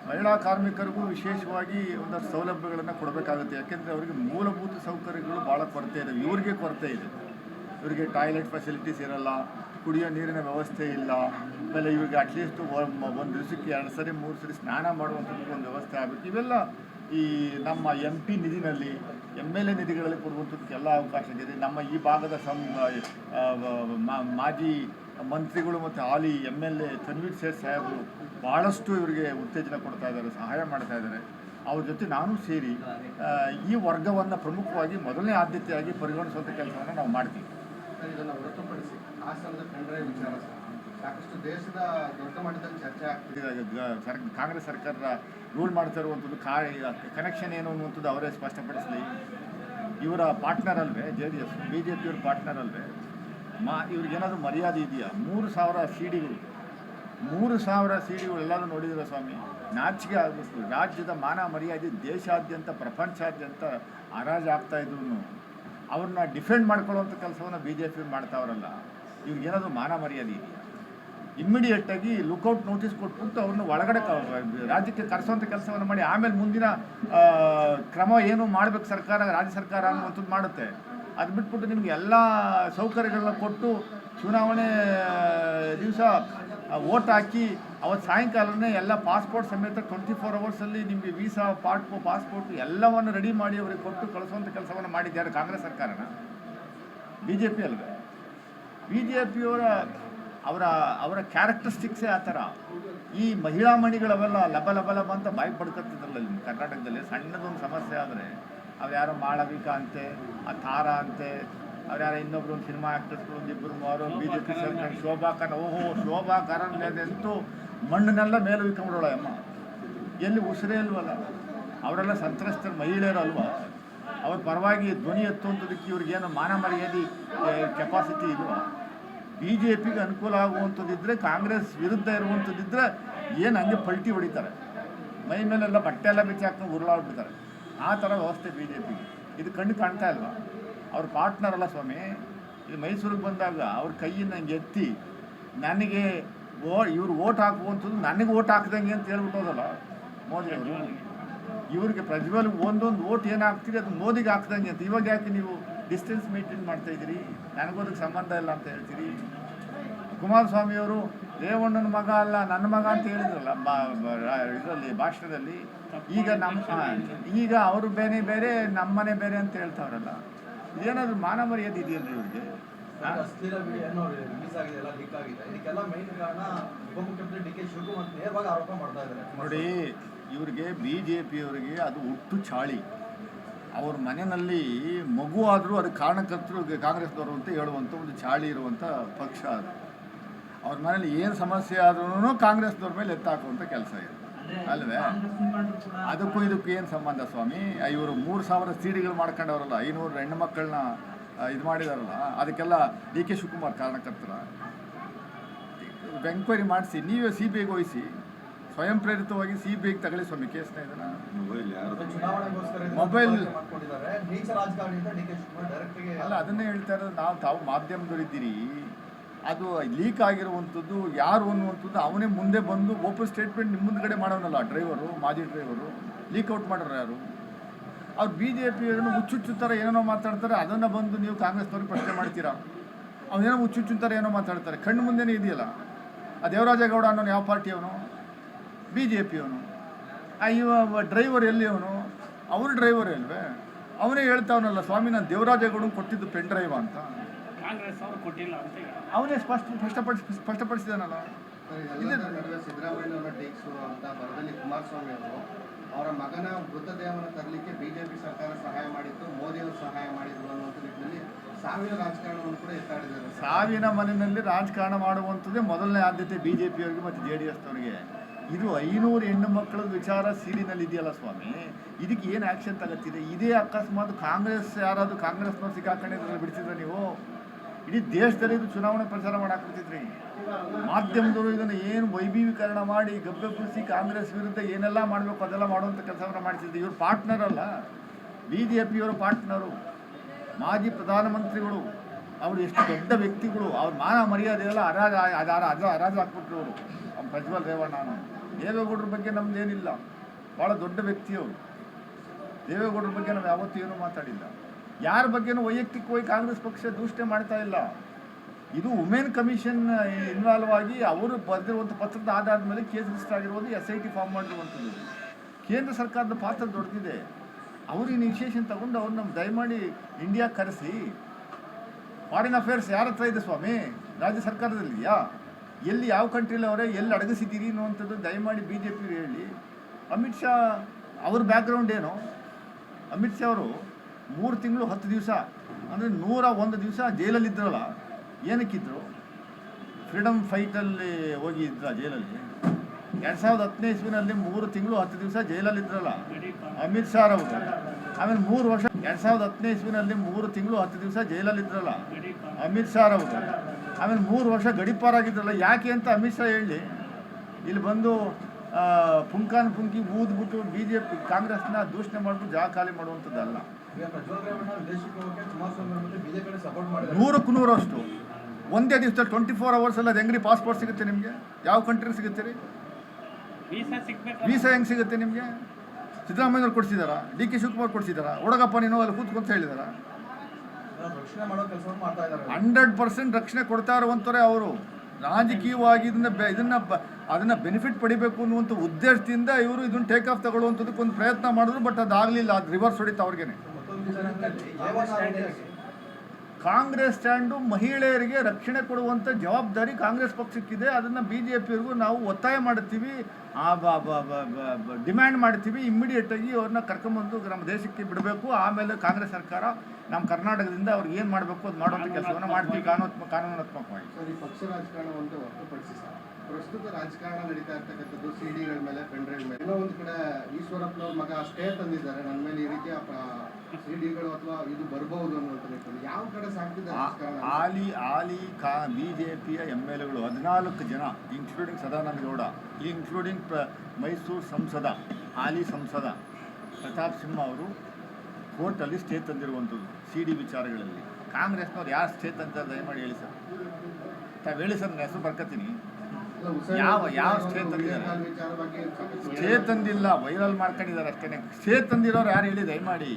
ಮಹಿಳಾ ಕಾರ್ಮಿಕರಿಗೂ ವಿಶೇಷವಾಗಿ ಒಂದಷ್ಟು ಸೌಲಭ್ಯಗಳನ್ನು ಕೊಡಬೇಕಾಗುತ್ತೆ. ಯಾಕೆಂದರೆ ಅವರಿಗೆ ಮೂಲಭೂತ ಸೌಕರ್ಯಗಳು ಭಾಳ ಕೊರತೆ ಇದೆ. ಇವ್ರಿಗೆ ಕೊರತೆ ಇದೆ. ಇವರಿಗೆ ಟಾಯ್ಲೆಟ್ ಫೆಸಿಲಿಟೀಸ್ ಇರಲ್ಲ ಕುಡಿಯೋ ನೀರಿನ ವ್ಯವಸ್ಥೆ ಇಲ್ಲ. ಆಮೇಲೆ ಇವಾಗ ಅಟ್ಲೀಸ್ಟ್ ಒಂದು ದಿವಸಕ್ಕೆ ಎರಡು ಸರಿ, ಮೂರು ಸರಿ ಸ್ನಾನ ಮಾಡುವಂಥದ್ದು ಒಂದು ವ್ಯವಸ್ಥೆ ಆಗಬೇಕು. ಇವೆಲ್ಲ ಈ ನಮ್ಮ ಎಂ ಪಿ ನಿಧಿನಲ್ಲಿ ಎಂ ಎಲ್ ಎ ನಿಧಿಗಳಲ್ಲಿ ಕೊಡುವಂಥದ್ದಕ್ಕೆಲ್ಲ ಅವಕಾಶ ಇದೆ. ನಮ್ಮ ಈ ಭಾಗದ ಸಂ ಮಾಜಿ ಮಂತ್ರಿಗಳು ಮತ್ತು ಹಾಲಿ M L A Tanveer Sait ಸಾಹೇಬರು ಭಾಳಷ್ಟು ಇವರಿಗೆ ಉತ್ತೇಜನ ಕೊಡ್ತಾ ಇದ್ದಾರೆ, ಸಹಾಯ ಮಾಡ್ತಾ ಇದ್ದಾರೆ. ಅವ್ರ ಜೊತೆ ನಾನು ಸೇರಿ ಈ ವರ್ಗವನ್ನು ಪ್ರಮುಖವಾಗಿ ಮೊದಲನೇ ಆದ್ಯತೆಯಾಗಿ ಪರಿಗಣಿಸುವಂಥ ಕೆಲಸವನ್ನು ನಾವು ಮಾಡ್ತೀವಿ. ಇದನ್ನು ಹೊರತುಪಡಿಸಿ ಹಾಸನದ ಕಂಡ್ರೆ ವಿಚಾರ ಸಾಕಷ್ಟು ದೇಶದ ದೊಡ್ಡ ಮಟ್ಟದಲ್ಲಿ ಚರ್ಚೆ ಆಗ್ತಿದೆ. ಕಾಂಗ್ರೆಸ್ ಸರ್ಕಾರ ರೂಲ್ ಮಾಡ್ತಾ ಇರುವಂಥದ್ದು ಕಾ ಕನೆಕ್ಷನ್ ಏನು ಅನ್ನುವಂಥದ್ದು ಅವರೇ ಸ್ಪಷ್ಟಪಡಿಸಲಿ. ಇವರ ಪಾರ್ಟ್ನರ್ ಅಲ್ವೇ, J D S B J ಪಿಯವ್ರ partner ಅಲ್ವೇ, ಮಾ ಇವ್ರಿಗೇನಾದರೂ ಮರ್ಯಾದೆ ಇದೆಯಾ? ಮೂರು ಸಾವಿರ ಸಿ ಡಿಗಳು ಮೂರು ಸಾವಿರ ಸಿ ಡಿಗಳು ಎಲ್ಲರೂ ನೋಡಿದಿರ ಸ್ವಾಮಿ? ನಾಚಿಕೆ ಆಗಬೇಕು ರಾಜ್ಯದ ಮಾನ ಮರ್ಯಾದೆ ದೇಶಾದ್ಯಂತ, ಪ್ರಪಂಚಾದ್ಯಂತ ಹರಾಜು ಆಗ್ತಾ ಇದ್ರು. ಅವ್ರನ್ನ ಡಿಫೆಂಡ್ ಮಾಡ್ಕೊಳ್ಳುವಂಥ ಕೆಲಸವನ್ನು ಬಿ ಜೆ ಪಿ ಮಾಡ್ತಾವ್ರಲ್ಲ ಇವ್ರಿಗೇನಾದರೂ ಮಾನ ಮರ್ಯಾದೆ ಇದೆಯಾ? ಇಮ್ಮಿಡಿಯೇಟಾಗಿ ಲುಕೌಟ್ ನೋಟಿಸ್ ಕೊಟ್ಬಿಟ್ಟು ಅವ್ರನ್ನ ಒಳಗಡೆ ರಾಜ್ಯಕ್ಕೆ ಕರೆಸುವಂಥ ಕೆಲಸವನ್ನು ಮಾಡಿ, ಆಮೇಲೆ ಮುಂದಿನ ಕ್ರಮ ಏನು ಮಾಡಬೇಕು ಸರ್ಕಾರ, ರಾಜ್ಯ ಸರ್ಕಾರ ಅನ್ನುವಂಥದ್ದು ಮಾಡುತ್ತೆ. ಅದು ಬಿಟ್ಬಿಟ್ಟು ನಿಮಗೆ ಎಲ್ಲ ಸೌಕರ್ಯಗಳನ್ನ ಕೊಟ್ಟು ಚುನಾವಣೆ ದಿವಸ ಓಟ್ ಹಾಕಿ ಅವತ್ತು ಸಾಯಂಕಾಲನೇ ಎಲ್ಲ ಪಾಸ್ಪೋರ್ಟ್ ಸಮೇತ ಟ್ವೆಂಟಿ ಫೋರ್ ಅವರ್ಸಲ್ಲಿ ನಿಮಗೆ ವೀಸಾ ಪಾಟ್ ಪಾಸ್ಪೋರ್ಟ್ ಎಲ್ಲವನ್ನು ರೆಡಿ ಮಾಡಿ ಅವರಿಗೆ ಕೊಟ್ಟು ಕಳಿಸುವಂಥ ಕೆಲಸವನ್ನು ಮಾಡಿದ್ದಾರೆ ಕಾಂಗ್ರೆಸ್ ಸರ್ಕಾರನ? ಬಿ ಜೆ ಪಿ ಅಲ್ವೇ? ಬಿ ಜೆ ಪಿಯವರ ಅವರ ಅವರ ಕ್ಯಾರೆಕ್ಟರಿಸ್ಟಿಕ್ಸೇ ಆ ಥರ. ಈ ಮಹಿಳಾ ಮಣಿಗಳವೆಲ್ಲ ಲಬ ಲಬ ಲಬ ಅಂತ ಬಾಯಿ ಪಡ್ಕೊತಿದ್ರಲ್ಲ ಇಲ್ಲಿ ಕರ್ನಾಟಕದಲ್ಲಿ. ಸಣ್ಣದೊಂದು ಸಮಸ್ಯೆ ಆದರೆ ಅವ್ಯಾರೋ ಯಾರೋ ಮಾಳವಿಕಾ ಅಂತೆ, ಆ ತಾರ ಅಂತೆ ಅವ್ರು ಯಾರೋ ಇನ್ನೊಬ್ರು ಒಂದು ಸಿನಿಮಾ ಆ್ಯಕ್ಟರ್ಸ್ಗಳು ಒಂದಿಬ್ಬರು ಇಬ್ಬರು ಮೂವರು ಬಿ ಜೆ ಪಿ ಸರ್ಕಾರ ಶೋಭಾ ಕರ ಓಹೋ ಶೋಭಾ ಕರನ್ ಮೇಲೆಂತೂ ಮಣ್ಣನ್ನೆಲ್ಲ ಮೇಲೆ ಉಯ್ಕೊಂಬಿಡೋಳ ಅಮ್ಮ. ಎಲ್ಲಿ ಉಸಿರೇ ಇಲ್ವಲ್ಲ. ಅವರೆಲ್ಲ ಸಂತ್ರಸ್ತರ ಮಹಿಳೆಯರು ಅಲ್ವಾ. ಅವ್ರ ಪರವಾಗಿ ಧ್ವನಿ ಎತ್ತುವಂಥದಕ್ಕೆ ಇವ್ರಿಗೇನು ಮಾನ ಮರ್ಯಾದೆ ಕೆಪಾಸಿಟಿ ಇಲ್ವಾ? ಬಿ ಜೆ ಪಿಗೆ ಅನುಕೂಲ ಆಗುವಂಥದ್ದಿದ್ರೆ ಕಾಂಗ್ರೆಸ್ ವಿರುದ್ಧ ಇರುವಂಥದ್ದಿದ್ರೆ ಏನು ಹಂಗೆ ಪಲ್ಟಿ ಹೊಡಿತಾರೆ. ಮೈ ಮೇಲೆಲ್ಲ ಬಟ್ಟೆ ಎಲ್ಲ ಬಿಚ್ಚಿ ಹಾಕೊಂಡು ಉರುಳಾಡ್ಬಿಡ್ತಾರೆ. ಆ ಥರ ವ್ಯವಸ್ಥೆ ಬಿ ಜೆ ಪಿಗೆ ಇದು ಕಣ್ಣು ಕಾಣ್ತಾ ಇಲ್ವಾ? ಅವ್ರ ಪಾರ್ಟ್ನರ್ ಅಲ್ಲ ಸ್ವಾಮಿ. ಇದು ಮೈಸೂರಿಗೆ ಬಂದಾಗ ಅವ್ರ ಕೈಯಿಂದ ನಂಗೆ ಎತ್ತಿ ನನಗೆ ಓ, ಇವ್ರು ಓಟ್ ಹಾಕುವಂಥದ್ದು ನನಗೆ ಓಟ್ ಹಾಕ್ದಂಗೆ ಅಂತ ಹೇಳ್ಬಿಟ್ಟೋದಲ್ಲ ಮೋದಿ ಅವರು. ಇವ್ರಿಗೆ ಪ್ರಜ್ವಲ್ ಒಂದೊಂದು ಓಟ್ ಏನು ಅದು ಮೋದಿಗೆ ಹಾಕ್ದಂಗೆ ಅಂತ. ಇವಾಗ ಯಾಕೆ ನೀವು ಡಿಸ್ಟೆನ್ಸ್ ಮೇಂಟೈನ್ ಮಾಡ್ತಾ ಇದ್ದೀರಿ? ನನಗೋದಕ್ಕೆ ಸಂಬಂಧ ಇಲ್ಲ ಅಂತ ಹೇಳ್ತೀರಿ? ಕುಮಾರಸ್ವಾಮಿಯವರು ರೇವಣ್ಣನ ಮಗ ಅಲ್ಲ, ನನ್ನ ಮಗ ಅಂತ ಹೇಳಿದ್ರಲ್ಲ ಇದರಲ್ಲಿ, ಭಾಷಣದಲ್ಲಿ. ಈಗ ನಮ್ಮ ಈಗ ಅವರು ಬೇರೆ ಬೇರೆ, ನಮ್ಮನೆ ಬೇರೆ ಅಂತ ಹೇಳ್ತಾವ್ರಲ್ಲ. ಏನಾದರೂ ಮಾನ ಮರ್ಯಾದೆ ಇದೆಯಲ್ಲ ಇವ್ರಿಗೆ? ವಿಡಿಯೋ ಏನೋ ರಿಲೀಸ್ ಆಗಿದೆ ಎಲ್ಲ ಲೀಕ್ ಆಗಿದೆ. ಇದಕ್ಕೆಲ್ಲ ಮೈನ್ ಕಾರಣ ಉಪಮುಖ್ಯಮಂತ್ರಿ ಡಿ ಕೆ ಶಿವಕುಮಾರ್ ಅಂತ ನೇರವಾಗಿ ಆರೋಪ ಮಾಡ್ತಾ ಇದ್ದಾರೆ. ನೋಡಿ ಇವ್ರಿಗೆ ಬಿ ಜೆ ಪಿಯವರಿಗೆ ಅದು ಹುಟ್ಟು ಚಾಳಿ. ಅವ್ರ ಮನೆಯಲ್ಲಿ ಮಗು ಆದರೂ ಅದಕ್ಕೆ ಕಾರಣಕರ್ತರು ಕಾಂಗ್ರೆಸ್ದವರು ಅಂತ ಹೇಳುವಂಥ ಒಂದು ಚಾಳಿ ಇರುವಂಥ ಪಕ್ಷ ಅದು. ಅವ್ರ ಮನೇಲಿ ಏನು ಸಮಸ್ಯೆ ಆದ್ರೂ ಕಾಂಗ್ರೆಸ್ನವ್ರ ಮೇಲೆ ಎತ್ತಾಕುವಂಥ ಕೆಲಸ ಇದೆ. ಅಲ್ವೇ? ಅದಕ್ಕೂ ಇದಕ್ಕೂ ಏನು ಸಂಬಂಧ ಸ್ವಾಮಿ? ಇವರು ಮೂರು ಸಾವಿರ ಸೀಡಿಗಳು ಮಾಡ್ಕೊಂಡವ್ರಲ್ಲ ಐನೂರು ಹೆಣ್ಣು ಮಕ್ಕಳನ್ನ ಇದು ಮಾಡಿದಾರಲ್ಲ ಅದಕ್ಕೆಲ್ಲ ಡಿ ಕೆ ಶಿವಕುಮಾರ್ ಕಾರಣಕರ್ತರ. ಎಂಕ್ವೈರಿ ಮಾಡಿಸಿ ನೀವೇ ಸಿ ಬಿ ಐಗೆ ವಹಿಸಿ ಸ್ವಯಂ ಪ್ರೇರಿತವಾಗಿ ಸಿ ಬಿ ಐಗೆ ತಗೊಳ್ಳಿ ಸ್ವಾಮಿ ಕೇಸ್ನ ಇದನ್ನ. ಮೊಬೈಲ್- ಮಾಡ್ಕೊಂಡಿದ್ದಾರೆ. ನೀಚ ರಾಜಕಾರಣಿ ಡಿ ಕೆ ಶಿವಕುಮಾರ್ ಡೈರೆಕ್ಟ್ ಅಲ್ಲ ಅದನ್ನೇ ಹೇಳ್ತಾ ಇರೋದು ನಾವು ತಾವು ಮಾಧ್ಯಮದವರಿದ್ದೀರಿ. ಅದು ಲೀಕ್ ಆಗಿರುವಂಥದ್ದು, ಯಾರು ಅನ್ನುವಂಥದ್ದು ಅವನೇ ಮುಂದೆ ಬಂದು ಓಪನ್ ಸ್ಟೇಟ್ಮೆಂಟ್ ನಿಮ್ಮ ಮುಂದ್ಗಡೆ ಮಾಡೋನಲ್ಲ ಡ್ರೈವರು ಮಾಜಿ ಡ್ರೈವರು ಲೀಕ್ ಔಟ್ ಮಾಡೋರು ಯಾರು? ಅವ್ರು ಬಿ ಜೆ ಪಿಯನ್ನು ಹುಚ್ಚುಚ್ಚು ಥರ ಏನೇನೋ ಮಾತಾಡ್ತಾರೆ, ಅದನ್ನು ಬಂದು ನೀವು ಕಾಂಗ್ರೆಸ್ನವ್ರಿಗೆ ಪ್ರಶ್ನೆ ಮಾಡ್ತೀರಾ? ಅವನೇನೋ ಹುಚ್ಚುಚ್ಚು ಥರ ಏನೋ ಮಾತಾಡ್ತಾರೆ, ಕಣ್ಣು ಮುಂದೆನೇ ಇದೆಯಲ್ಲ? ಆ ದೇವರಾಜೇಗೌಡ ಅನ್ನೋನು ಯಾವ ಪಾರ್ಟಿಯವನು ಬಿ ಜೆ ಪಿಯವನು ಇವ ಡ್ರೈವರ್ ಎಲ್ಲಿ ಅವನು? ಅವ್ರ ಡ್ರೈವರ್ ಅಲ್ವೇ? ಅವನೇ ಹೇಳ್ತಾವನಲ್ಲ, ಸ್ವಾಮಿ, ನಾನು ದೇವರಾಜೇಗೌಡ ಕೊಟ್ಟಿದ್ದು ಪೆನ್ ಡ್ರೈವ್ ಅಂತ. ಕಾಂಗ್ರೆಸ್ ಅವರು ಕೊಟ್ಟಿಲ್ಲ ಅಂತ ಅವನೇ ಸ್ಪಷ್ಟ ಸ್ಪಷ್ಟಪಡಿಸಿ ಸ್ಪಷ್ಟಪಡಿಸಿದಾನಲ್ಲ? ಇದೆ ನಡುವೆ ಸಿದ್ದರಾಮಯ್ಯ ಟೇಕ್ಸು ಅಂತ ಬರದಲ್ಲಿ ಕುಮಾರಸ್ವಾಮಿ ಅವರು ಅವರ ಮಗನ ಮೃತದೇಹವನ್ನು ತರಲಿಕ್ಕೆ ಬಿಜೆಪಿ ಸರ್ಕಾರ ಸಹಾಯ ಮಾಡಿತ್ತು ಮೋದಿ ಅವರು ಸಹಾಯ ಮಾಡಿದ್ರು ಅನ್ನುವಂಥ ನಿಟ್ಟಿನಲ್ಲಿ ಸಾವಿನ ರಾಜಕಾರಣವನ್ನು ಕೂಡ ಎತ್ತಾಡಿದ್ದಾರೆ. ಸಾವಿನ ಮನೆಯಲ್ಲಿ ರಾಜಕಾರಣ ಮಾಡುವಂಥದ್ದೇ ಮೊದಲನೇ ಆದ್ಯತೆ ಬಿಜೆಪಿಯವರಿಗೆ ಮತ್ತು ಜೆ ಡಿ ಎಸ್ನವರಿಗೆ. ಇದು ಐನೂರು ಹೆಣ್ಣು ಮಕ್ಕಳ ವಿಚಾರ ಸೀಲಿನಲ್ಲಿ ಇದೆಯಲ್ಲ ಸ್ವಾಮಿ? ಇದಕ್ಕೆ ಏನು ಆ್ಯಕ್ಷನ್ ತಗತ್ತಿದೆ ಇದೇ ಅಕಸ್ಮಾತ್ ಕಾಂಗ್ರೆಸ್ ಯಾರಾದರೂ ಕಾಂಗ್ರೆಸ್ನವ್ರು ಸಿಕ್ಕಾಕೊಂಡಿದ್ರೆ ಬಿಡ್ತಿದ್ರೆ ನೀವು? ಇಡೀ ದೇಶದಲ್ಲಿ ಇದು ಚುನಾವಣೆ ಪ್ರಚಾರ ಮಾಡಾಕ್ಬಿಡ್ತಿದ್ರಿ ಮಾಧ್ಯಮದವರು ಇದನ್ನು ಏನು ವೈಭವೀಕರಣ ಮಾಡಿ ಗಬ್ಬೆಬ್ಬಿಸಿ ಕಾಂಗ್ರೆಸ್ ವಿರುದ್ಧ ಏನೆಲ್ಲ ಮಾಡಬೇಕು ಅದೆಲ್ಲ ಮಾಡುವಂಥ ಕೆಲಸವನ್ನು ಮಾಡಿಸಿದ್ದೆ ಇವರು ಪಾರ್ಟ್ನರ್ ಅಲ್ಲ. ಬಿ ಜೆ ಪಿಯವರು ಪಾರ್ಟ್ನರು ಮಾಜಿ ಪ್ರಧಾನಮಂತ್ರಿಗಳು, ಅವರು ಎಷ್ಟು ದೊಡ್ಡ ವ್ಯಕ್ತಿಗಳು, ಅವ್ರ ಮಾನ ಮರ್ಯಾದೆ ಎಲ್ಲ ಅರಾಜ ಅದಾರ ಅದ ಹರಾಜು ಹಾಕ್ಬಿಟ್ರು ಅವರು. ಅವ್ನು ಪ್ರಜ್ವಲ್ ರೇವಣ್ಣ ದೇವೇಗೌಡರ ಬಗ್ಗೆ ನಮ್ದೇನಿಲ್ಲ. ಭಾಳ ದೊಡ್ಡ ವ್ಯಕ್ತಿಯವರು ದೇವೇಗೌಡರ ಬಗ್ಗೆ ನಾವು ಯಾವತ್ತೂ ಏನೂ ಮಾತಾಡಿಲ್ಲ. ಯಾರ ಬಗ್ಗೆನೂ ವೈಯಕ್ತಿಕವಾಗಿ ಕಾಂಗ್ರೆಸ್ ಪಕ್ಷ ದೂಷಣೆ ಮಾಡ್ತಾ ಇಲ್ಲ. ಇದು ವುಮೆನ್ ಕಮಿಷನ್ ಇನ್ವಾಲ್ವ್ ಆಗಿ ಅವರು ಬರೆದಿರುವಂಥ ಪತ್ರದ ಆಧಾರದ ಮೇಲೆ ಕೇಸ್ ರಿಜಿಸ್ಟರ್ ಆಗಿರುವುದು ಎಸ್ ಐ ಟಿ ಫಾರ್ಮ್ ಮಾಡಿರುವಂಥದ್ದು. ಕೇಂದ್ರ ಸರ್ಕಾರದ ಪಾತ್ರ ದೊಡ್ಡದಿದೆ. ಅವರು ಇನಿಷಿಯೇಷನ್ ತಗೊಂಡು ಅವ್ರು ನಮ್ಮ ದಯಮಾಡಿ ಇಂಡಿಯಾ ಕರೆಸಿ. ಫಾರಿನ್ ಅಫೇರ್ಸ್ ಯಾರ ಹತ್ರ ಇದೆ ಸ್ವಾಮಿ? ರಾಜ್ಯ ಸರ್ಕಾರದಲ್ಲಿಯಾ? ಎಲ್ಲಿ ಯಾವ ಕಂಟ್ರಿಲಿ ಅವರೇ? ಎಲ್ಲಿ ಅಡಗಿಸಿದ್ದೀರಿ ಅನ್ನುವಂಥದ್ದು ದಯಮಾಡಿ ಬಿ ಜೆ ಪಿ ಹೇಳಿ. ಅಮಿತ್ ಶಾ, ಅವ್ರ ಬ್ಯಾಕ್ಗ್ರೌಂಡ್ ಏನು? ಅಮಿತ್ ಶಾ ಅವರು ಮೂರು ತಿಂಗಳು ಹತ್ತು ದಿವಸ, ಅಂದರೆ ನೂರ ಒಂದು ದಿವಸ ಜೈಲಲ್ಲಿದ್ದರಲ್ಲ ಏನಕ್ಕಿದ್ರು? ಫ್ರೀಡಮ್ ಫೈಟಲ್ಲಿ ಹೋಗಿ ಇದ್ರ ಜೈಲಲ್ಲಿ? ಎರಡು ಸಾವಿರದ ಹತ್ತನೇ ಇಸ್ವಿನಲ್ಲಿ ಮೂರು ತಿಂಗಳು ಹತ್ತು ದಿವಸ ಜೈಲಲ್ಲಿದ್ದರಲ್ಲ ಅಮಿತ್ ಶಾ ಅವರು ಆಮೇಲೆ ಮೂರು ವರ್ಷ, ಎರಡು ಸಾವಿರದ ಹತ್ತನೇ ಇಸ್ವಿನಲ್ಲಿ ಮೂರು ತಿಂಗಳು ಹತ್ತು ದಿವಸ ಜೈಲಲ್ಲಿದ್ದರಲ್ಲ ಅಮಿತ್ ಶಾ ಅವರು ಆಮೇಲೆ ಮೂರು ವರ್ಷ ಗಡಿಪಾರಾಗಿದ್ರಲ್ಲ, ಯಾಕೆ ಅಂತ ಅಮಿತ್ ಶಾ ಹೇಳಿ, ಇಲ್ಲಿ ಬಂದು ಪುಂಕಾನ್ ಪುಂಕಿ ಊದ್ಬಿಟ್ಟು ಬಿ ಜೆ ಪಿ ಕಾಂಗ್ರೆಸ್ನ ದೂಷಣೆ ಮಾಡಿಬಿಟ್ಟು ಜಾಗ ಖಾಲಿ ಮಾಡುವಂಥದ್ದಲ್ಲ. ನೂರಕ್ಕೆ ನೂರಷ್ಟು ಒಂದೇ ದಿವಸದಲ್ಲಿ ಟ್ವೆಂಟಿ ಫೋರ್ ಅವರ್ಸಲ್ಲಿ ಅದು ಹೆಂಗ್ರಿ ಪಾಸ್ಪೋರ್ಟ್ ಸಿಗುತ್ತೆ ನಿಮಗೆ? ಯಾವ ಕಂಟ್ರಿ ಸಿಗುತ್ತೆ ರೀ? ವೀಸಾ ಹೆಂಗೆ ಸಿಗುತ್ತೆ ನಿಮಗೆ? ಸಿದ್ದರಾಮಯ್ಯವ್ರು ಕೊಡಿಸಿದಾರ? ಡಿ ಕೆ ಶಿವಕುಮಾರ್ ಕೊಡಿಸಿದಾರ? ಒಡಗಪ್ಪ ನೀನು ಅಲ್ಲಿ ಕೂತ್ಕೊಂತ ಹೇಳಿದಾರ? ರಕ್ಷಣೆ ಮಾಡೋ ಕೆಲಸವನ್ನು ಮಾಡ್ತಾ ಇದ್ದಾರೆ ಹಂಡ್ರೆಡ್ ಪರ್ಸೆಂಟ್ ರಕ್ಷಣೆ ಕೊಡ್ತಾ ಇರುವಂಥವ್ರೆ ಅವರು. ರಾಜಕೀಯವಾಗಿ ಇದನ್ನ ಬೆ ಇದನ್ನ ಬ ಅದನ್ನ ಬೆನಿಫಿಟ್ ಪಡಿಬೇಕು ಅನ್ನುವಂಥ ಉದ್ದೇಶದಿಂದ ಇವರು ಇದನ್ನ ಟೇಕ್ ಆಫ್ ತಗೊಳ್ಳುವಂಥದ್ದಕ್ಕೆ ಒಂದು ಪ್ರಯತ್ನ ಮಾಡಿದ್ರು ಬಟ್ ಅದಾಗಲಿಲ್ಲ. ಅದು ರಿವರ್ಸ್ ಹೊಡಿತು ಅವ್ರಿಗೇನೆ. ಮತ್ತೊಂದು ವಿಚಾರದಲ್ಲಿ A1 ಕಾಂಗ್ರೆಸ್ ಸ್ಟ್ಯಾಂಡು ಮಹಿಳೆಯರಿಗೆ ರಕ್ಷಣೆ ಕೊಡುವಂಥ ಜವಾಬ್ದಾರಿ ಕಾಂಗ್ರೆಸ್ ಪಕ್ಷಕ್ಕಿದೆ. ಅದನ್ನು ಬಿ ಜೆ ಪಿಯವ್ರಿಗೂ ನಾವು ಒತ್ತಾಯ ಮಾಡ್ತೀವಿ ಡಿಮ್ಯಾಂಡ್ ಮಾಡ್ತೀವಿ ಇಮ್ಮಿಡಿಯೇಟಾಗಿ ಅವ್ರನ್ನ ಕರ್ಕೊಂಬಂದು ನಮ್ಮ ದೇಶಕ್ಕೆ ಬಿಡಬೇಕು. ಆಮೇಲೆ ಕಾಂಗ್ರೆಸ್ ಸರ್ಕಾರ ನಮ್ಮ ಕರ್ನಾಟಕದಿಂದ ಅವ್ರಿಗೆ ಏನು ಮಾಡಬೇಕು ಅದು ಮಾಡುವಂಥ ಕೆಲಸವನ್ನು ಮಾಡ್ತೀವಿ. ಕಾನೂನಾತ್ಮಕ ಕಾನೂನಾತ್ಮಕವಾಗಿ. ಪಕ್ಷ ಒಂದು ಹೊರತುಪಡಿಸಿ ಸರ್ ಪ್ರಸ್ತುತ ರಾಜಕಾರಣ ನಡೀತಾ ಇರ್ತಕ್ಕಂಥದ್ದು ಸಿ ಡಿಗಳ ಮೇಲೆ ಪೆಂಡ್ರೈವ್ ಮೇಲೆ. ಇನ್ನೊಂದು ಒಂದು ಕಡೆ ಈಶ್ವರಪ್ಪನವ್ರ ಮಗ ಅಷ್ಟೇ ತಂದಿದ್ದಾರೆ. ನನ್ನ ಮೇಲೆ ಈ ರೀತಿಯ ಅಥವಾ ಇದು ಯಾವ ಕಡೆ ಆಲಿ ಆಲಿ ಕಾ ಬಿ ಜೆ ಪಿಯ ಎಂ ಎಲ್ ಎಗಳು ಹದಿನಾಲ್ಕು ಜನ ಇನ್ಕ್ಲೂಡಿಂಗ್ ಸದಾನಂದ ಗೌಡ ಇನ್ಕ್ಲೂಡಿಂಗ್ ಪ್ರ ಮೈಸೂರು ಸಂಸದ ಆಲಿ ಸಂಸದ ಪ್ರತಾಪ್ ಸಿಂಹ ಅವರು ಕೋರ್ಟಲ್ಲಿ ಸ್ಟೇ ತಂದಿರುವಂಥದ್ದು ಸಿ ಡಿ ವಿಚಾರಗಳಲ್ಲಿ. ಕಾಂಗ್ರೆಸ್ನವ್ರು ಯಾರು ಸ್ಟೇ ತಂತಾರೆ ದಯಮಾಡಿ ಹೇಳಿ ಸರ್. ತಾವು ಹೇಳಿ ಸರ್ ನನ್ನ ಹೆಸರು ಬರ್ಕತ್ತೀನಿ. ಯಾವ- ಯಾವ ಸ್ಟೇ ತಂದಿದ್ದಾರೆ? ಸ್ಟೇ ತಂದಿಲ್ಲ ವೈರಲ್ ಮಾಡ್ಕೊಂಡಿದ್ದಾರೆ ಅಷ್ಟೇ ಸ್ಟೇ ತಂದಿರೋರು ಯಾರು ಹೇಳಿ, ದಯಮಾಡಿ.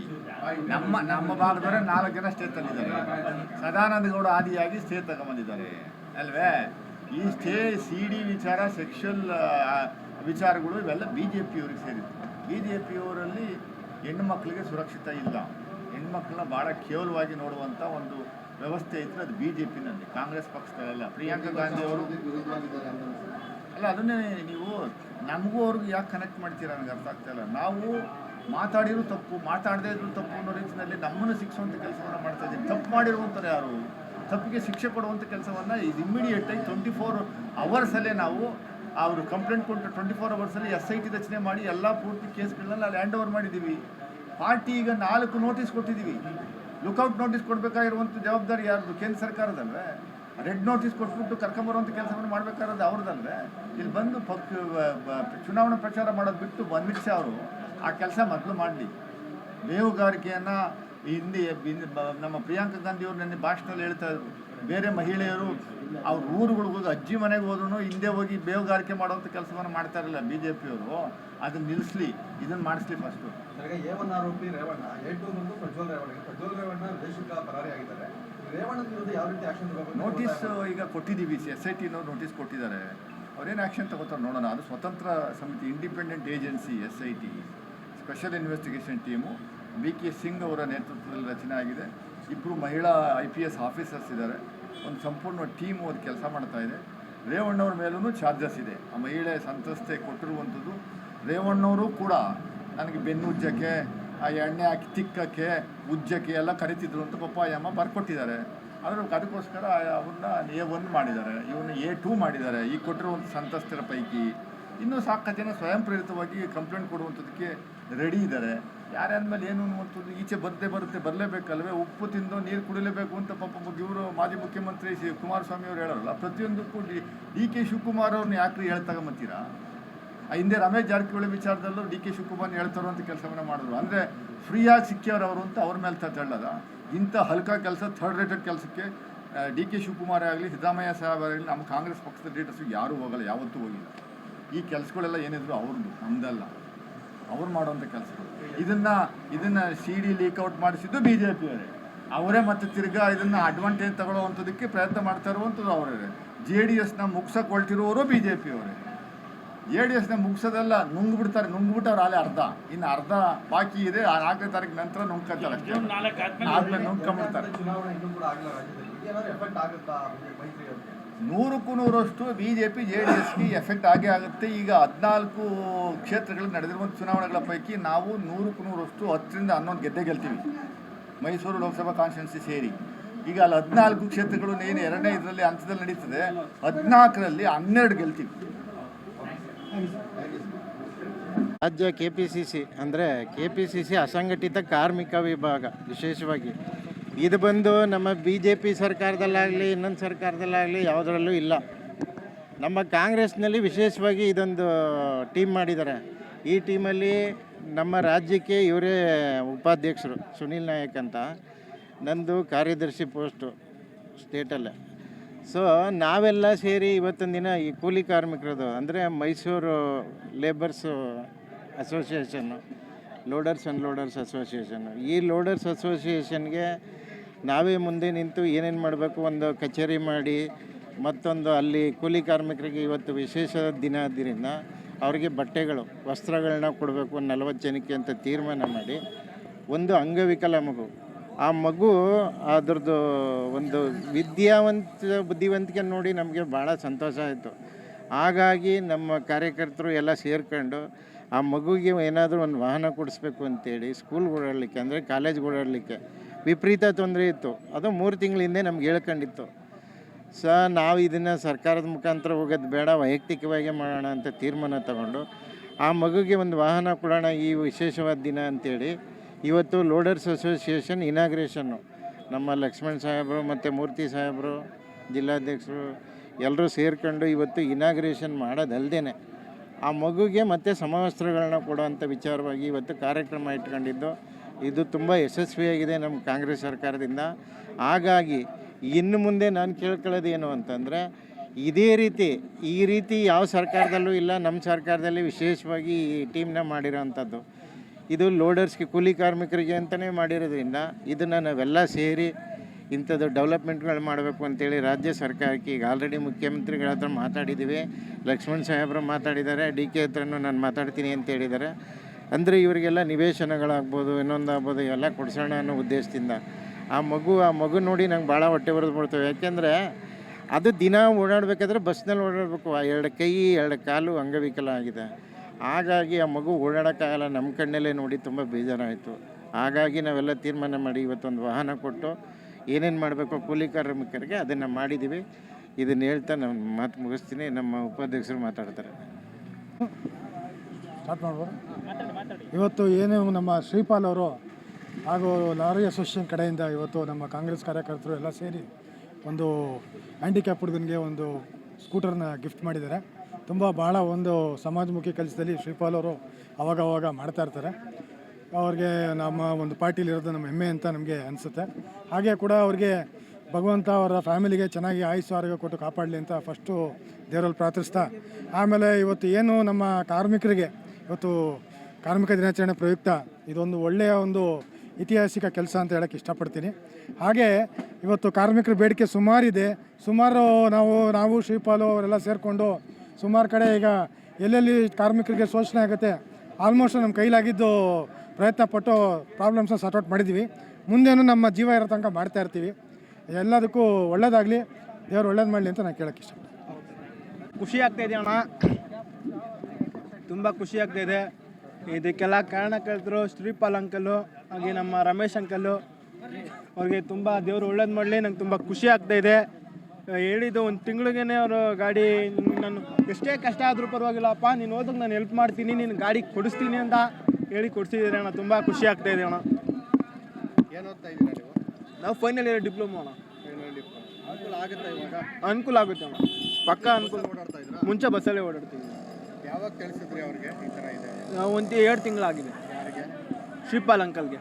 ನಮ್ಮ ನಮ್ಮ ಭಾಗದವರೇ ನಾಲ್ಕು ಜನ ಸ್ಟೇ ತಂದಿದ್ದಾರೆ. ಸದಾನಂದ ಗೌಡ ಆದಿಯಾಗಿ ಸ್ಟೇ ತಗೊಂಬಂದಿದ್ದಾರೆ ಅಲ್ವೇ? ಈ ಸ್ಟೇ ಸಿ ಡಿ ವಿಚಾರ ಸೆಕ್ಷುವಲ್ ವಿಚಾರಗಳು ಇವೆಲ್ಲ ಬಿ ಜೆ ಪಿಯವ್ರಿಗೆ ಸೇರಿತ್ತು ಬಿ ಜೆ ಪಿಯವರಲ್ಲಿ ಹೆಣ್ಣು ಮಕ್ಕಳಿಗೆ ಸುರಕ್ಷಿತ ಇಲ್ಲ. ಹೆಣ್ಮಕ್ಳನ್ನ ಭಾಳ ಕೇವಲವಾಗಿ ನೋಡುವಂಥ ಒಂದು ವ್ಯವಸ್ಥೆ ಇದ್ರೆ ಅದು ಬಿ ಜೆ ಪಿನಲ್ಲಿ ಕಾಂಗ್ರೆಸ್ ಪಕ್ಷದಲ್ಲ ಪ್ರಿಯಾಂಕಾ ಗಾಂಧಿ ಅವರು ಅಲ್ಲ, ಅದನ್ನೇ ನೀವು, ನಮಗೂ ಅವ್ರಿಗೆ ಯಾಕೆ ಕನೆಕ್ಟ್ ಮಾಡ್ತೀರಾ ನನಗೆ ಅರ್ಥ ಆಗ್ತಾ ಇಲ್ಲ. ನಾವು ಮಾತಾಡಿರೋ ತಪ್ಪು, ಮಾತಾಡದೇ ಇದ್ರು ತಪ್ಪು ಅನ್ನೋ ರೀತಿಯಲ್ಲಿ ನಮ್ಮನ್ನು ಶಿಕ್ಷುವಂಥ ಕೆಲಸವನ್ನು ಮಾಡ್ತಾ ಇದ್ದೀವಿ ತಪ್ಪು ಮಾಡಿರುವಂಥವ್ರು ಯಾರು? ತಪ್ಪಿಗೆ ಶಿಕ್ಷೆ ಕೊಡುವಂಥ ಕೆಲಸವನ್ನು ಇದು ಇಮ್ಮಿಡಿಯೇಟಾಗಿ ಟ್ವೆಂಟಿ ಫೋರ್ ಅವರ್ಸಲ್ಲೇ ನಾವು ಅವರು ಕಂಪ್ಲೇಂಟ್ ಕೊಟ್ಟು ಟ್ವೆಂಟಿ ಫೋರ್ ಅವರ್ಸಲ್ಲಿ ಎಸ್ ಐ ಟಿ ರಚನೆ ಮಾಡಿ ಎಲ್ಲ ಪೂರ್ತಿ ಕೇಸ್ಗಳನ್ನೆಲ್ಲ ಅಲ್ಲಿ ಹ್ಯಾಂಡ್ ಓವರ್ ಮಾಡಿದ್ದೀವಿ. ಪಾರ್ಟಿ ಈಗ ನಾಲ್ಕು ನೋಟಿಸ್ ಕೊಟ್ಟಿದ್ದೀವಿ. ಲುಕೌಟ್ ನೋಟಿಸ್ ಕೊಡಬೇಕಾಗಿರುವಂಥ ಜವಾಬ್ದಾರಿ ಯಾರ್ದು? ಕೇಂದ್ರ ಸರ್ಕಾರದಲ್ವೇ? ರೆಡ್ ನೋಟಿಸ್ ಕೊಟ್ಬಿಟ್ಟು ಕರ್ಕೊಂಬರುವಂಥ ಕೆಲಸವನ್ನು ಮಾಡಬೇಕಾದ್ರೆ ಅವ್ರದ್ದಲ್ವೇ ಇಲ್ಲಿ ಬಂದು ಪಕ್ ಚುನಾವಣಾ ಪ್ರಚಾರ ಮಾಡೋದು ಬಿಟ್ಟು ಅಮಿತ್ ಶಾ ಅವರು ಆ ಕೆಲಸ ಮೊದಲು ಮಾಡಲಿ. ಬೇಹುಗಾರಿಕೆಯನ್ನು ಹಿಂದೆ ನಮ್ಮ ಪ್ರಿಯಾಂಕಾ ಗಾಂಧಿ ಅವರು ನನ್ನ ಭಾಷಣದಲ್ಲಿ ಹೇಳ್ತಾ ಇದ್ರು. ಬೇರೆ ಮಹಿಳೆಯರು ಅವ್ರ ಊರುಗಳಿಗೆ ಹೋಗಿ ಅಜ್ಜಿ ಮನೆಗೆ ಹೋದ್ರು ಹಿಂದೆ ಹೋಗಿ ಬೇಹುಗಾರಿಕೆ ಮಾಡುವಂಥ ಕೆಲಸವನ್ನು ಮಾಡ್ತಾ ಇರಲಿಲ್ಲ ಬಿ ಜೆ ಪಿಯವರು ಅದನ್ನು ನಿಲ್ಲಿಸ್ಲಿ ಇದನ್ನು ಮಾಡಿಸ್ಲಿ ಫಸ್ಟು ಈಗ ಎ ಒನ್ ಆರೋಪಿ ರೇವಣ್ಣ ಎ ಟು ಬಂದು ಪ್ರಜ್ವಲ್ ರೇವಣ್ಣ. ಪ್ರಜ್ವಲ್ ರೇವಣ್ಣ ದೇಶಕ್ಕೆ ಪರಾರಿ ಆಗಿದ್ದಾರೆ. ರೇವಣ್ಣ ವಿರುದ್ಧ ಯಾವ ರೀತಿ ಆಕ್ಷನ್ ತಗೋಬೇಕು ನೋಟಿಸ್ ಈಗ ಕೊಟ್ಟಿದ್ದೀವಿ ಎಸ್ ಐ ಟಿನವ್ರು ನೋಟಿಸ್ ಕೊಟ್ಟಿದ್ದಾರೆ. ಅವ್ರೇನು ಆ್ಯಕ್ಷನ್ ತಗೋತಾರೆ ನೋಡೋಣ. ಅದು ಸ್ವತಂತ್ರ ಸಮಿತಿ independent agency S I T special investigation team B K Singh ಅವರ ನೇತೃತ್ವದಲ್ಲಿ ರಚನೆ ಆಗಿದೆ. ಇಬ್ಬರು ಮಹಿಳಾ ಐ ಪಿ ಎಸ್ ಆಫೀಸರ್ಸ್ ಇದ್ದಾರೆ. ಒಂದು ಸಂಪೂರ್ಣ ಟೀಮು ಅದು ಕೆಲಸ ಮಾಡ್ತಾ ಇದೆ. ರೇವಣ್ಣವ್ರ ಮೇಲೂ ಚಾರ್ಜಸ್ ಇದೆ. ಆ ಮಹಿಳೆ ಸಂತ್ರಸ್ತೆ ಕೊಟ್ಟಿರುವಂಥದ್ದು ರೇವಣ್ಣವರು ಕೂಡ ನನಗೆ ಬೆನ್ನು ಉಜ್ಜಕ್ಕೆ, ಆ ಎಣ್ಣೆ ಹಾಕಿ ತಿಕ್ಕಕ್ಕೆ, ಉಜ್ಜಕ್ಕೆ ಎಲ್ಲ ಕರಿತಿದ್ರು ಅಂತ ಪಪ್ಪಾಯಮ್ಮ ಬರ್ಕೊಟ್ಟಿದ್ದಾರೆ. ಆದರೆ ಅದಕ್ಕೋಸ್ಕರ ಅವನ್ನ ಎ ಒನ್ ಮಾಡಿದ್ದಾರೆ. ಇವನ್ನ ಎ ಟೂ ಮಾಡಿದ್ದಾರೆ. ಈಗ ಕೊಟ್ಟಿರುವಂಥ ಸಂತ್ರಸ್ತರ ಪೈಕಿ. ಇನ್ನೂ ಸಾಕು ಜನ ಸ್ವಯಂ ಪ್ರೇರಿತವಾಗಿ ಕಂಪ್ಲೇಂಟ್ ಕೊಡುವಂಥದ್ದಕ್ಕೆ ರೆಡಿ ಇದ್ದಾರೆ. ಯಾರ್ಯಾರ ಏನು ಅನ್ನುವಂಥದ್ದು ಈಚೆ ಬರದೇ ಬರುತ್ತೆ, ಬರಲೇಬೇಕಲ್ವೇ? ಉಪ್ಪು ತಿಂದು ನೀರು ಕುಡಿಲೇಬೇಕು ಅಂತ ಪಾಪ ಇವರು ಮಾಜಿ ಮುಖ್ಯಮಂತ್ರಿ ಕುಮಾರಸ್ವಾಮಿ ಅವರು ಹೇಳೋರಲ್ಲ, ಪ್ರತಿಯೊಂದಕ್ಕೂ ಡಿ ಕೆ ಶಿವಕುಮಾರ್ ಅವ್ರನ್ನ ಯಾಕೆ ಹೇಳ್ತಾಗ ಆ ಹಿಂದೆ ರಮೇಶ್ ಜಾರಕಿಹೊಳಿ ವಿಚಾರದಲ್ಲೂ ಡಿ ಕೆ ಶಿವಕುಮಾರ್ ಹೇಳ್ತಾರೋ ಅಂತ ಕೆಲಸವನ್ನು ಮಾಡಿದ್ರು. ಅಂದರೆ ಫ್ರೀಯಾಗಿ ಸಿಕ್ಕಿಯವರು ಅವರು ಅಂತ ಅವ್ರ ಮೇಲೆ ತಳ್ಳದ ಇಂಥ ಹಲ್ಕ ಕೆಲಸ ಥರ್ಡ್ ರೇಟೆಡ್ ಕೆಲಸಕ್ಕೆ ಡಿ ಕೆ ಶಿವಕುಮಾರ್ ಆಗಲಿ, ಸಿದ್ದರಾಮಯ್ಯ ಸಾಹೇಬ್ ಆಗಲಿ, ನಮ್ಮ ಕಾಂಗ್ರೆಸ್ ಪಕ್ಷದ ಲೀಡರ್ಸು ಯಾರೂ ಹೋಗಲ್ಲ, ಯಾವತ್ತೂ ಹೋಗಿಲ್ಲ. ಈ ಕೆಲಸಗಳೆಲ್ಲ ಏನಿದ್ರು ಅವ್ರದ್ದು ನಮ್ದಲ್ಲ. ಅವ್ರು ಮಾಡುವಂಥ ಕೆಲಸಗಳು. ಇದನ್ನು ಇದನ್ನು ಸಿ ಡಿ ಲೀಕ್ಔಟ್ ಮಾಡಿಸಿದ್ದು ಬಿ ಜೆ ಪಿಯವರೇ ಅವರೇ. ಮತ್ತೆ ತಿರ್ಗಾ ಇದನ್ನು ಅಡ್ವಾಂಟೇಜ್ ತಗೊಳ್ಳೋವಂಥದಕ್ಕೆ ಪ್ರಯತ್ನ ಮಾಡ್ತಾ ಇರುವಂಥದ್ದು ಅವರೇ. ಜೆ ಡಿ ಎಸ್ನ ಮುಗ್ಸಕೊಳ್ತಿರೋರು ಬಿ ಜೆ ಪಿಯವರೇ ಜೆ ಡಿ ಎಸ್ನ ಮುಗಿಸೋದೆಲ್ಲ ನುಂಗ್ಬಿಡ್ತಾರೆ ನುಂಗ್ಬಿಟ್ಟವ್ರು ಅಲ್ಲೇ ಅರ್ಧ. ಇನ್ನು ಅರ್ಧ ಬಾಕಿ ಇದೆ ಆ ನಾಲ್ಕನೇ ತಾರೀಕು ನಂತರ ನುಂಗ್ಕೊತಾರೆ ಅಷ್ಟೇ. ಆದ್ಮೇಲೆ ನುಂಗ್ಕೊಂಡ್ಬಿಡ್ತಾರೆ ಚುನಾವಣೆ ಇನ್ನೂ ಕೂಡ ಆಗಿಲ್ಲ ರಾಜ್ಯದಲ್ಲಿ. ಏನಾದ್ರು ಎಫೆಕ್ಟ್ ಆಗುತ್ತಾ ಮೈತ್ರಿ ಅವ್ರಿಗೆ ನೂರಕ್ಕೂ ನೂರಷ್ಟು B J P J D ಎಸ್ಗೆ ಎಫೆಕ್ಟ್ ಆಗೇ ಆಗುತ್ತೆ. ಈಗ ಹದಿನಾಲ್ಕು ಕ್ಷೇತ್ರಗಳಲ್ಲಿ ನಡೆದಿರುವಂಥ ಚುನಾವಣೆಗಳ ಪೈಕಿ ನಾವು ನೂರಕ್ಕೂ ನೂರಷ್ಟು ಹತ್ತರಿಂದ ಹನ್ನೊಂದು ಗೆದ್ದೆ ಗೆಲ್ತೀವಿ. ಮೈಸೂರು ಲೋಕಸಭಾ ಕಾನ್ಸ್ಟಿಟ್ಯೂನ್ಸಿ ಸೇರಿ. ಈಗ ಅಲ್ಲಿ ಹದಿನಾಲ್ಕು ಕ್ಷೇತ್ರಗಳು ಏನು ಎರಡನೇ ಇದರಲ್ಲಿ ಹಂತದಲ್ಲಿ ನಡೀತದೆ. ಹದಿನಾಲ್ಕರಲ್ಲಿ ಹನ್ನೆರಡು ಗೆಲ್ತೀವಿ. ರಾಜ್ಯ ಕೆ ಪಿ ಸಿ ಸಿ ಅಂದರೆ ಕೆ ಪಿ ಸಿ ಸಿ ಅಸಂಘಟಿತ ಕಾರ್ಮಿಕ ವಿಭಾಗ ವಿಶೇಷವಾಗಿ. ಇದು ಬಂದು ನಮ್ಮ ಬಿ ಜೆ ಪಿ ಸರ್ಕಾರದಲ್ಲಾಗಲಿ, ಇನ್ನೊಂದು ಸರ್ಕಾರದಲ್ಲಾಗಲಿ ಯಾವುದರಲ್ಲೂ ಇಲ್ಲ. ನಮ್ಮ ಕಾಂಗ್ರೆಸ್ನಲ್ಲಿ ವಿಶೇಷವಾಗಿ ಇದೊಂದು ಟೀಮ್ ಮಾಡಿದ್ದಾರೆ. ಈ ಟೀಮಲ್ಲಿ ನಮ್ಮ ರಾಜ್ಯಕ್ಕೆ ಇವರೇ ಉಪಾಧ್ಯಕ್ಷರು ಸುನೀಲ್ ನಾಯಕ್ ಅಂತ. ನಂದು ಕಾರ್ಯದರ್ಶಿ ಪೋಸ್ಟು ಸ್ಟೇಟಲ್ಲೇ. ಸೊ ನಾವೆಲ್ಲ ಸೇರಿ ಇವತ್ತೊಂದು ದಿನ ಈ ಕೂಲಿ ಕಾರ್ಮಿಕರದು ಅಂದರೆ Mysuru labours association loaders and loaders association ಈ ಲೋಡರ್ಸ್ ಅಸೋಸಿಯೇಷನ್ಗೆ ನಾವೇ ಮುಂದೆ ನಿಂತು ಏನೇನು ಮಾಡಬೇಕು ಒಂದು ಕಚೇರಿ ಮಾಡಿ, ಮತ್ತೊಂದು ಅಲ್ಲಿ ಕೂಲಿ ಕಾರ್ಮಿಕರಿಗೆ ಇವತ್ತು ವಿಶೇಷ ದಿನ ಆದ್ದರಿಂದ ಅವರಿಗೆ ಬಟ್ಟೆಗಳು, ವಸ್ತ್ರಗಳನ್ನ ಕೊಡಬೇಕು ನಲವತ್ತು ಜನಕ್ಕೆ ಅಂತ ತೀರ್ಮಾನ ಮಾಡಿ, ಒಂದು ಅಂಗವಿಕಲ ಮಗು. ಆ ಮಗು ಅದ್ರದ್ದು ಒಂದು ವಿದ್ಯಾವಂತ ಬುದ್ಧಿವಂತಿಕೆ ನೋಡಿ ನಮಗೆ ಭಾಳ ಸಂತೋಷ ಆಯಿತು. ಹಾಗಾಗಿ ನಮ್ಮ ಕಾರ್ಯಕರ್ತರು ಎಲ್ಲ ಸೇರ್ಕೊಂಡು ಆ ಮಗುಗೆ ಏನಾದರೂ ಒಂದು ವಾಹನ ಕೊಡಿಸ್ಬೇಕು ಅಂತೇಳಿ ಸ್ಕೂಲ್ ಓಡಾಡಲಿಕ್ಕೆ ಅಂದರೆ ಕಾಲೇಜ್ಗೆ ಓಡಾಡಲಿಕ್ಕೆ ವಿಪರೀತ ತೊಂದರೆ ಇತ್ತು. ಅದು ಮೂರು ತಿಂಗಳ ಹಿಂದೆ ನಮ್ಗೆ ಹೇಳ್ಕೊಂಡಿತ್ತು. ಸ, ನಾವು ಇದನ್ನು ಸರ್ಕಾರದ ಮುಖಾಂತರ ಹೋಗೋದು ಬೇಡ, ವೈಯಕ್ತಿಕವಾಗಿ ಮಾಡೋಣ ಅಂತ ತೀರ್ಮಾನ ತಗೊಂಡು ಆ ಮಗುಗೆ ಒಂದು ವಾಹನ ಕೊಡೋಣ ಈ ವಿಶೇಷವಾದ ದಿನ ಅಂತೇಳಿ ಇವತ್ತು ಲೋಡರ್ಸ್ ಅಸೋಸಿಯೇಷನ್ ಇನಾಗ್ರೇಷನ್ನು. ನಮ್ಮ ಲಕ್ಷ್ಮಣ್ ಸಾಹೇಬರು ಮತ್ತು ಮೂರ್ತಿ ಸಾಹೇಬರು, ಜಿಲ್ಲಾಧ್ಯಕ್ಷರು ಎಲ್ಲರೂ ಸೇರ್ಕೊಂಡು ಇವತ್ತು ಇನಾಗ್ರೇಷನ್ ಮಾಡೋದಲ್ದೇ ಆ ಮಗುಗೆ ಮತ್ತು ಸಮವಸ್ತ್ರಗಳನ್ನ ಕೊಡುವಂಥ ವಿಚಾರವಾಗಿ ಇವತ್ತು ಕಾರ್ಯಕ್ರಮ ಇಟ್ಕೊಂಡಿದ್ದು. ಇದು ತುಂಬ ಯಶಸ್ವಿಯಾಗಿದೆ ನಮ್ಮ ಕಾಂಗ್ರೆಸ್ ಸರ್ಕಾರದಿಂದ. ಹಾಗಾಗಿ ಇನ್ನು ಮುಂದೆ ನಾನು ಕೇಳ್ಕೊಳ್ಳೋದು ಏನು ಅಂತಂದರೆ, ಇದೇ ರೀತಿ, ಈ ರೀತಿ ಯಾವ ಸರ್ಕಾರದಲ್ಲೂ ಇಲ್ಲ, ನಮ್ಮ ಸರ್ಕಾರದಲ್ಲಿ ವಿಶೇಷವಾಗಿ ಈ ಟೀಮ್ನ ಮಾಡಿರೋವಂಥದ್ದು ಇದು ಲೋಡರ್ಸ್ಗೆ ಕೂಲಿ ಕಾರ್ಮಿಕರಿಗೆ ಅಂತಲೇ ಮಾಡಿರೋದ್ರಿಂದ ಇದನ್ನು ನಾವೆಲ್ಲ ಸೇರಿ ಇಂಥದ್ದು ಡೆವಲಪ್ಮೆಂಟ್ಗಳು ಮಾಡಬೇಕು ಅಂತೇಳಿ ರಾಜ್ಯ ಸರ್ಕಾರಕ್ಕೆ ಈಗ ಆಲ್ರೆಡಿ ಮುಖ್ಯಮಂತ್ರಿಗಳ ಹತ್ರ ಮಾತಾಡಿದ್ದೀವಿ. ಲಕ್ಷ್ಮಣ್ ಸಾಹೇಬ್ರು ಮಾತಾಡಿದ್ದಾರೆ. ಡಿ ಕೆ ಹತ್ರನೂ ನಾನು ಮಾತಾಡ್ತೀನಿ ಅಂತ ಹೇಳಿದ್ದಾರೆ. ಅಂದರೆ ಇವರಿಗೆಲ್ಲ ನಿವೇಶನಗಳಾಗ್ಬೋದು ಇನ್ನೊಂದು ಆಗ್ಬೋದು ಎಲ್ಲ ಕೊಡಿಸೋಣ ಅನ್ನೋ ಉದ್ದೇಶದಿಂದ. ಆ ಮಗು ಆ ಮಗು ನೋಡಿ ನಂಗೆ ಭಾಳ ಹೊಟ್ಟೆ ಬರೆದು ಬಿಡ್ತೇವೆ. ಯಾಕೆಂದರೆ ಅದು ದಿನ ಓಡಾಡಬೇಕಾದ್ರೆ ಬಸ್ನಲ್ಲಿ ಓಡಾಡಬೇಕು. ಎರಡು ಕೈ, ಎರಡು ಕಾಲು ಅಂಗವಿಕಲ ಆಗಿದೆ. ಹಾಗಾಗಿ ಆ ಮಗು ಓಡಾಡೋಕ್ಕಾಗಲ್ಲ ನಮ್ಮ ಕಣ್ಣಲ್ಲೇ ನೋಡಿ ತುಂಬ ಬೇಜಾರಾಯಿತು. ಹಾಗಾಗಿ ನಾವೆಲ್ಲ ತೀರ್ಮಾನ ಮಾಡಿ ಇವತ್ತೊಂದು ವಾಹನ ಕೊಟ್ಟು ಏನೇನು ಮಾಡಬೇಕು ಕೂಲಿ ಕಾರ್ಮಿಕರಿಗೆ ಅದನ್ನು ಮಾಡಿದ್ದೀವಿ ಇದನ್ನು ಹೇಳ್ತಾ ನಾನು ಮಾತು ಮುಗಿಸ್ತೀನಿ. ನಮ್ಮ ಉಪಾಧ್ಯಕ್ಷರು ಮಾತಾಡ್ತಾರೆ. ಸ್ಟಾರ್ಟ್ ಇವತ್ತು ಏನು ನಮ್ಮ ಶ್ರೀಪಾಲ್ ಅವರು ಹಾಗೂ ಲಾರಿ ಅಸೋಸಿಯೇಷನ್ ಕಡೆಯಿಂದ ಇವತ್ತು ನಮ್ಮ ಕಾಂಗ್ರೆಸ್ ಕಾರ್ಯಕರ್ತರು ಎಲ್ಲ ಸೇರಿ ಒಂದು ಹ್ಯಾಂಡಿಕ್ಯಾಪ್ ಹುಡುಗನಿಗೆ ಒಂದು ಸ್ಕೂಟರ್ನ ಗಿಫ್ಟ್ ಮಾಡಿದ್ದಾರೆ. ತುಂಬ ಭಾಳ ಒಂದು ಸಮಾಜಮುಖಿ ಕೆಲಸದಲ್ಲಿ ಶ್ರೀಪಾಲ್ ಅವರು ಅವಾಗ ಅವಾಗ ಮಾಡ್ತಾ ಇರ್ತಾರೆ. ಅವ್ರಿಗೆ ನಮ್ಮ ಒಂದು ಪಾರ್ಟಿಲಿರೋದು ನಮ್ಮ ಹೆಮ್ಮೆ ಅಂತ ನಮಗೆ ಅನಿಸುತ್ತೆ. ಹಾಗೆ ಕೂಡ ಅವ್ರಿಗೆ ಭಗವಂತ ಅವರ ಫ್ಯಾಮಿಲಿಗೆ ಚೆನ್ನಾಗಿ ಆಯುಸ್ಸು, ಆರೋಗ್ಯ ಕೊಟ್ಟು ಕಾಪಾಡಲಿ ಅಂತ ಫಸ್ಟು ದೇವರಲ್ಲಿ ಪ್ರಾರ್ಥಿಸ್ತಾ, ಆಮೇಲೆ ಇವತ್ತು ಏನು ನಮ್ಮ ಕಾರ್ಮಿಕರಿಗೆ ಇವತ್ತು ಕಾರ್ಮಿಕ ದಿನಾಚರಣೆ ಪ್ರಯುಕ್ತ ಇದೊಂದು ಒಳ್ಳೆಯ ಒಂದು ಐತಿಹಾಸಿಕ ಕೆಲಸ ಅಂತ ಹೇಳೋಕ್ಕೆ ಇಷ್ಟಪಡ್ತೀನಿ. ಹಾಗೆ ಇವತ್ತು ಕಾರ್ಮಿಕರ ಬೇಡಿಕೆ ಸುಮಾರಿದೆ. ಸುಮಾರು ನಾವು ನಾವು ಶ್ರೀಪಾಲು ಅವರೆಲ್ಲ ಸೇರಿಕೊಂಡು ಸುಮಾರು ಕಡೆ ಈಗ ಎಲ್ಲೆಲ್ಲಿ ಕಾರ್ಮಿಕರಿಗೆ ಶೋಷಣೆ ಆಗುತ್ತೆ ಆಲ್ಮೋಸ್ಟ್ ನಮ್ಮ ಕೈಲಾಗಿದ್ದು ಪ್ರಯತ್ನ ಪಟ್ಟು ಪ್ರಾಬ್ಲಮ್ಸ್ನ ಸಾರ್ಟ್ ಔಟ್ ಮಾಡಿದ್ದೀವಿ ಮುಂದೇನು ನಮ್ಮ ಜೀವ ಇರೋ ತನಕ ಮಾಡ್ತಾ ಇರ್ತೀವಿ. ಎಲ್ಲದಕ್ಕೂ ಒಳ್ಳೇದಾಗಲಿ, ದೇವ್ರು ಒಳ್ಳೇದು ಮಾಡಲಿ ಅಂತ ನಾನು ಕೇಳೋಕ್ಕೆ ಇಷ್ಟ ಖುಷಿ ಆಗ್ತಾ ಇದೆ ಅಣ್ಣ. ತುಂಬ ಖುಷಿ ಆಗ್ತಾ ಇದೆ. ಇದಕ್ಕೆಲ್ಲ ಕೇಳಿದ್ರು ಶ್ರೀಪಾಲ್ ಅಂಕಲ್ಲು, ಹಾಗೆ ನಮ್ಮ ರಮೇಶ್ ಅಂಕಲ್ಲು. ಅವ್ರಿಗೆ ತುಂಬ ದೇವರು ಒಳ್ಳೇದು ಮಾಡಲಿ, ನಂಗೆ ತುಂಬ ಖುಷಿ ಆಗ್ತಾ ಇದೆ. ಹೇಳಿದ್ದು ಒಂದು ತಿಂಗಳಿಗೇ ಅವರು ಗಾಡಿ ನಾನು ಎಷ್ಟೇ ಕಷ್ಟ ಆದರೂ ಪರವಾಗಿಲ್ಲಪ್ಪ ನೀನು ಹೋದಾಗ ನಾನು ಹೆಲ್ಪ್ ಮಾಡ್ತೀನಿ ನೀನು ಗಾಡಿ ಕೊಡಿಸ್ತೀನಿ ಅಂತ ಹೇಳಿ ಕೊಡಿಸಿದ್ದೀರಿ ಅಣ್ಣ. ತುಂಬ ಖುಷಿ ಆಗ್ತಾ ಇದೆ ಅಣ್ಣ. ಏನು ಓದ್ತಾ ಇದ್ದೀರಾ ನೀವು? ನಾವು ಫೈನಲ್ ಇಯರ್ ಡಿಪ್ಲೊಮಾ ಅಣ್ಣ. ಅನುಕೂಲ ಆಗುತ್ತೆ ಇವಾಗ? ಅನುಕೂಲ ಆಗುತ್ತೆ ಅಣ್ಣ. ಪಕ್ಕ ಅನುಕೂಲ. ಓಡಾಡ್ತಾ ಇದ್ದೀರಾ ಮುಂಚೆ ಬಸ್ಸಲ್ಲೇ ಓಡಾಡ್ತೀವಿ ಯಾವಾಗ ತಿಳಿಸಿದ್ರಿ ಅವ್ರಿಗೆ ಈ ಥರ ಇದೆ? ನಾವು ಒಂದು ಎರಡು ತಿಂಗಳಾಗಿದೆ. ಯಾರಿಗೆ? ಶ್ರೀಪಾಲ್ ಅಂಕಲ್ಗೆ.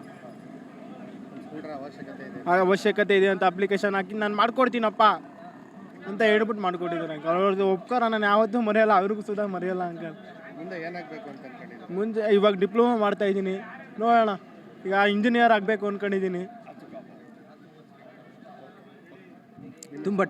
ಅವಶ್ಯಕತೆ ಇದೆ. ಅವಶ್ಯಕತೆ ಇದೆ ಅಂತ ಅಪ್ಲಿಕೇಶನ್ ಹಾಕಿ ನಾನು ಮಾಡ್ಕೊಡ್ತೀನಪ್ಪ. ಅಂತ ಹೇಳ್ಬಿಟ್ಟು ಮಾಡ್ಕೊಟ್ಟಿದ್ದಾರೆ. ಅಂಕಲ್ ಅವ್ರದ್ದು ಉಪಕಾರ ನಾನು ಯಾವತ್ತೂ ಮರೆಯಲ್ಲ ಅವ್ರಿಗೂ ಸುಧಾ ಮರೆಯಲ್ಲ ಅಂಕಲ್ ಮುಂದೆ ಏನಾಗಬೇಕು ಅಂತ ಅನ್ಕೊಂಡಿದ್ದೀರಾ? ಮುಂಚೆ ಇವಾಗ ಡಿಪ್ಲೊಮಾ ಮಾಡ್ತಾ ಇದ್ದೀನಿ. ನೋಡೋಣ ಈಗ ಇಂಜಿನಿಯರ್ ಆಗಬೇಕು ಅಂದ್ಕೊಂಡಿದ್ದೀನಿ ತುಂಬ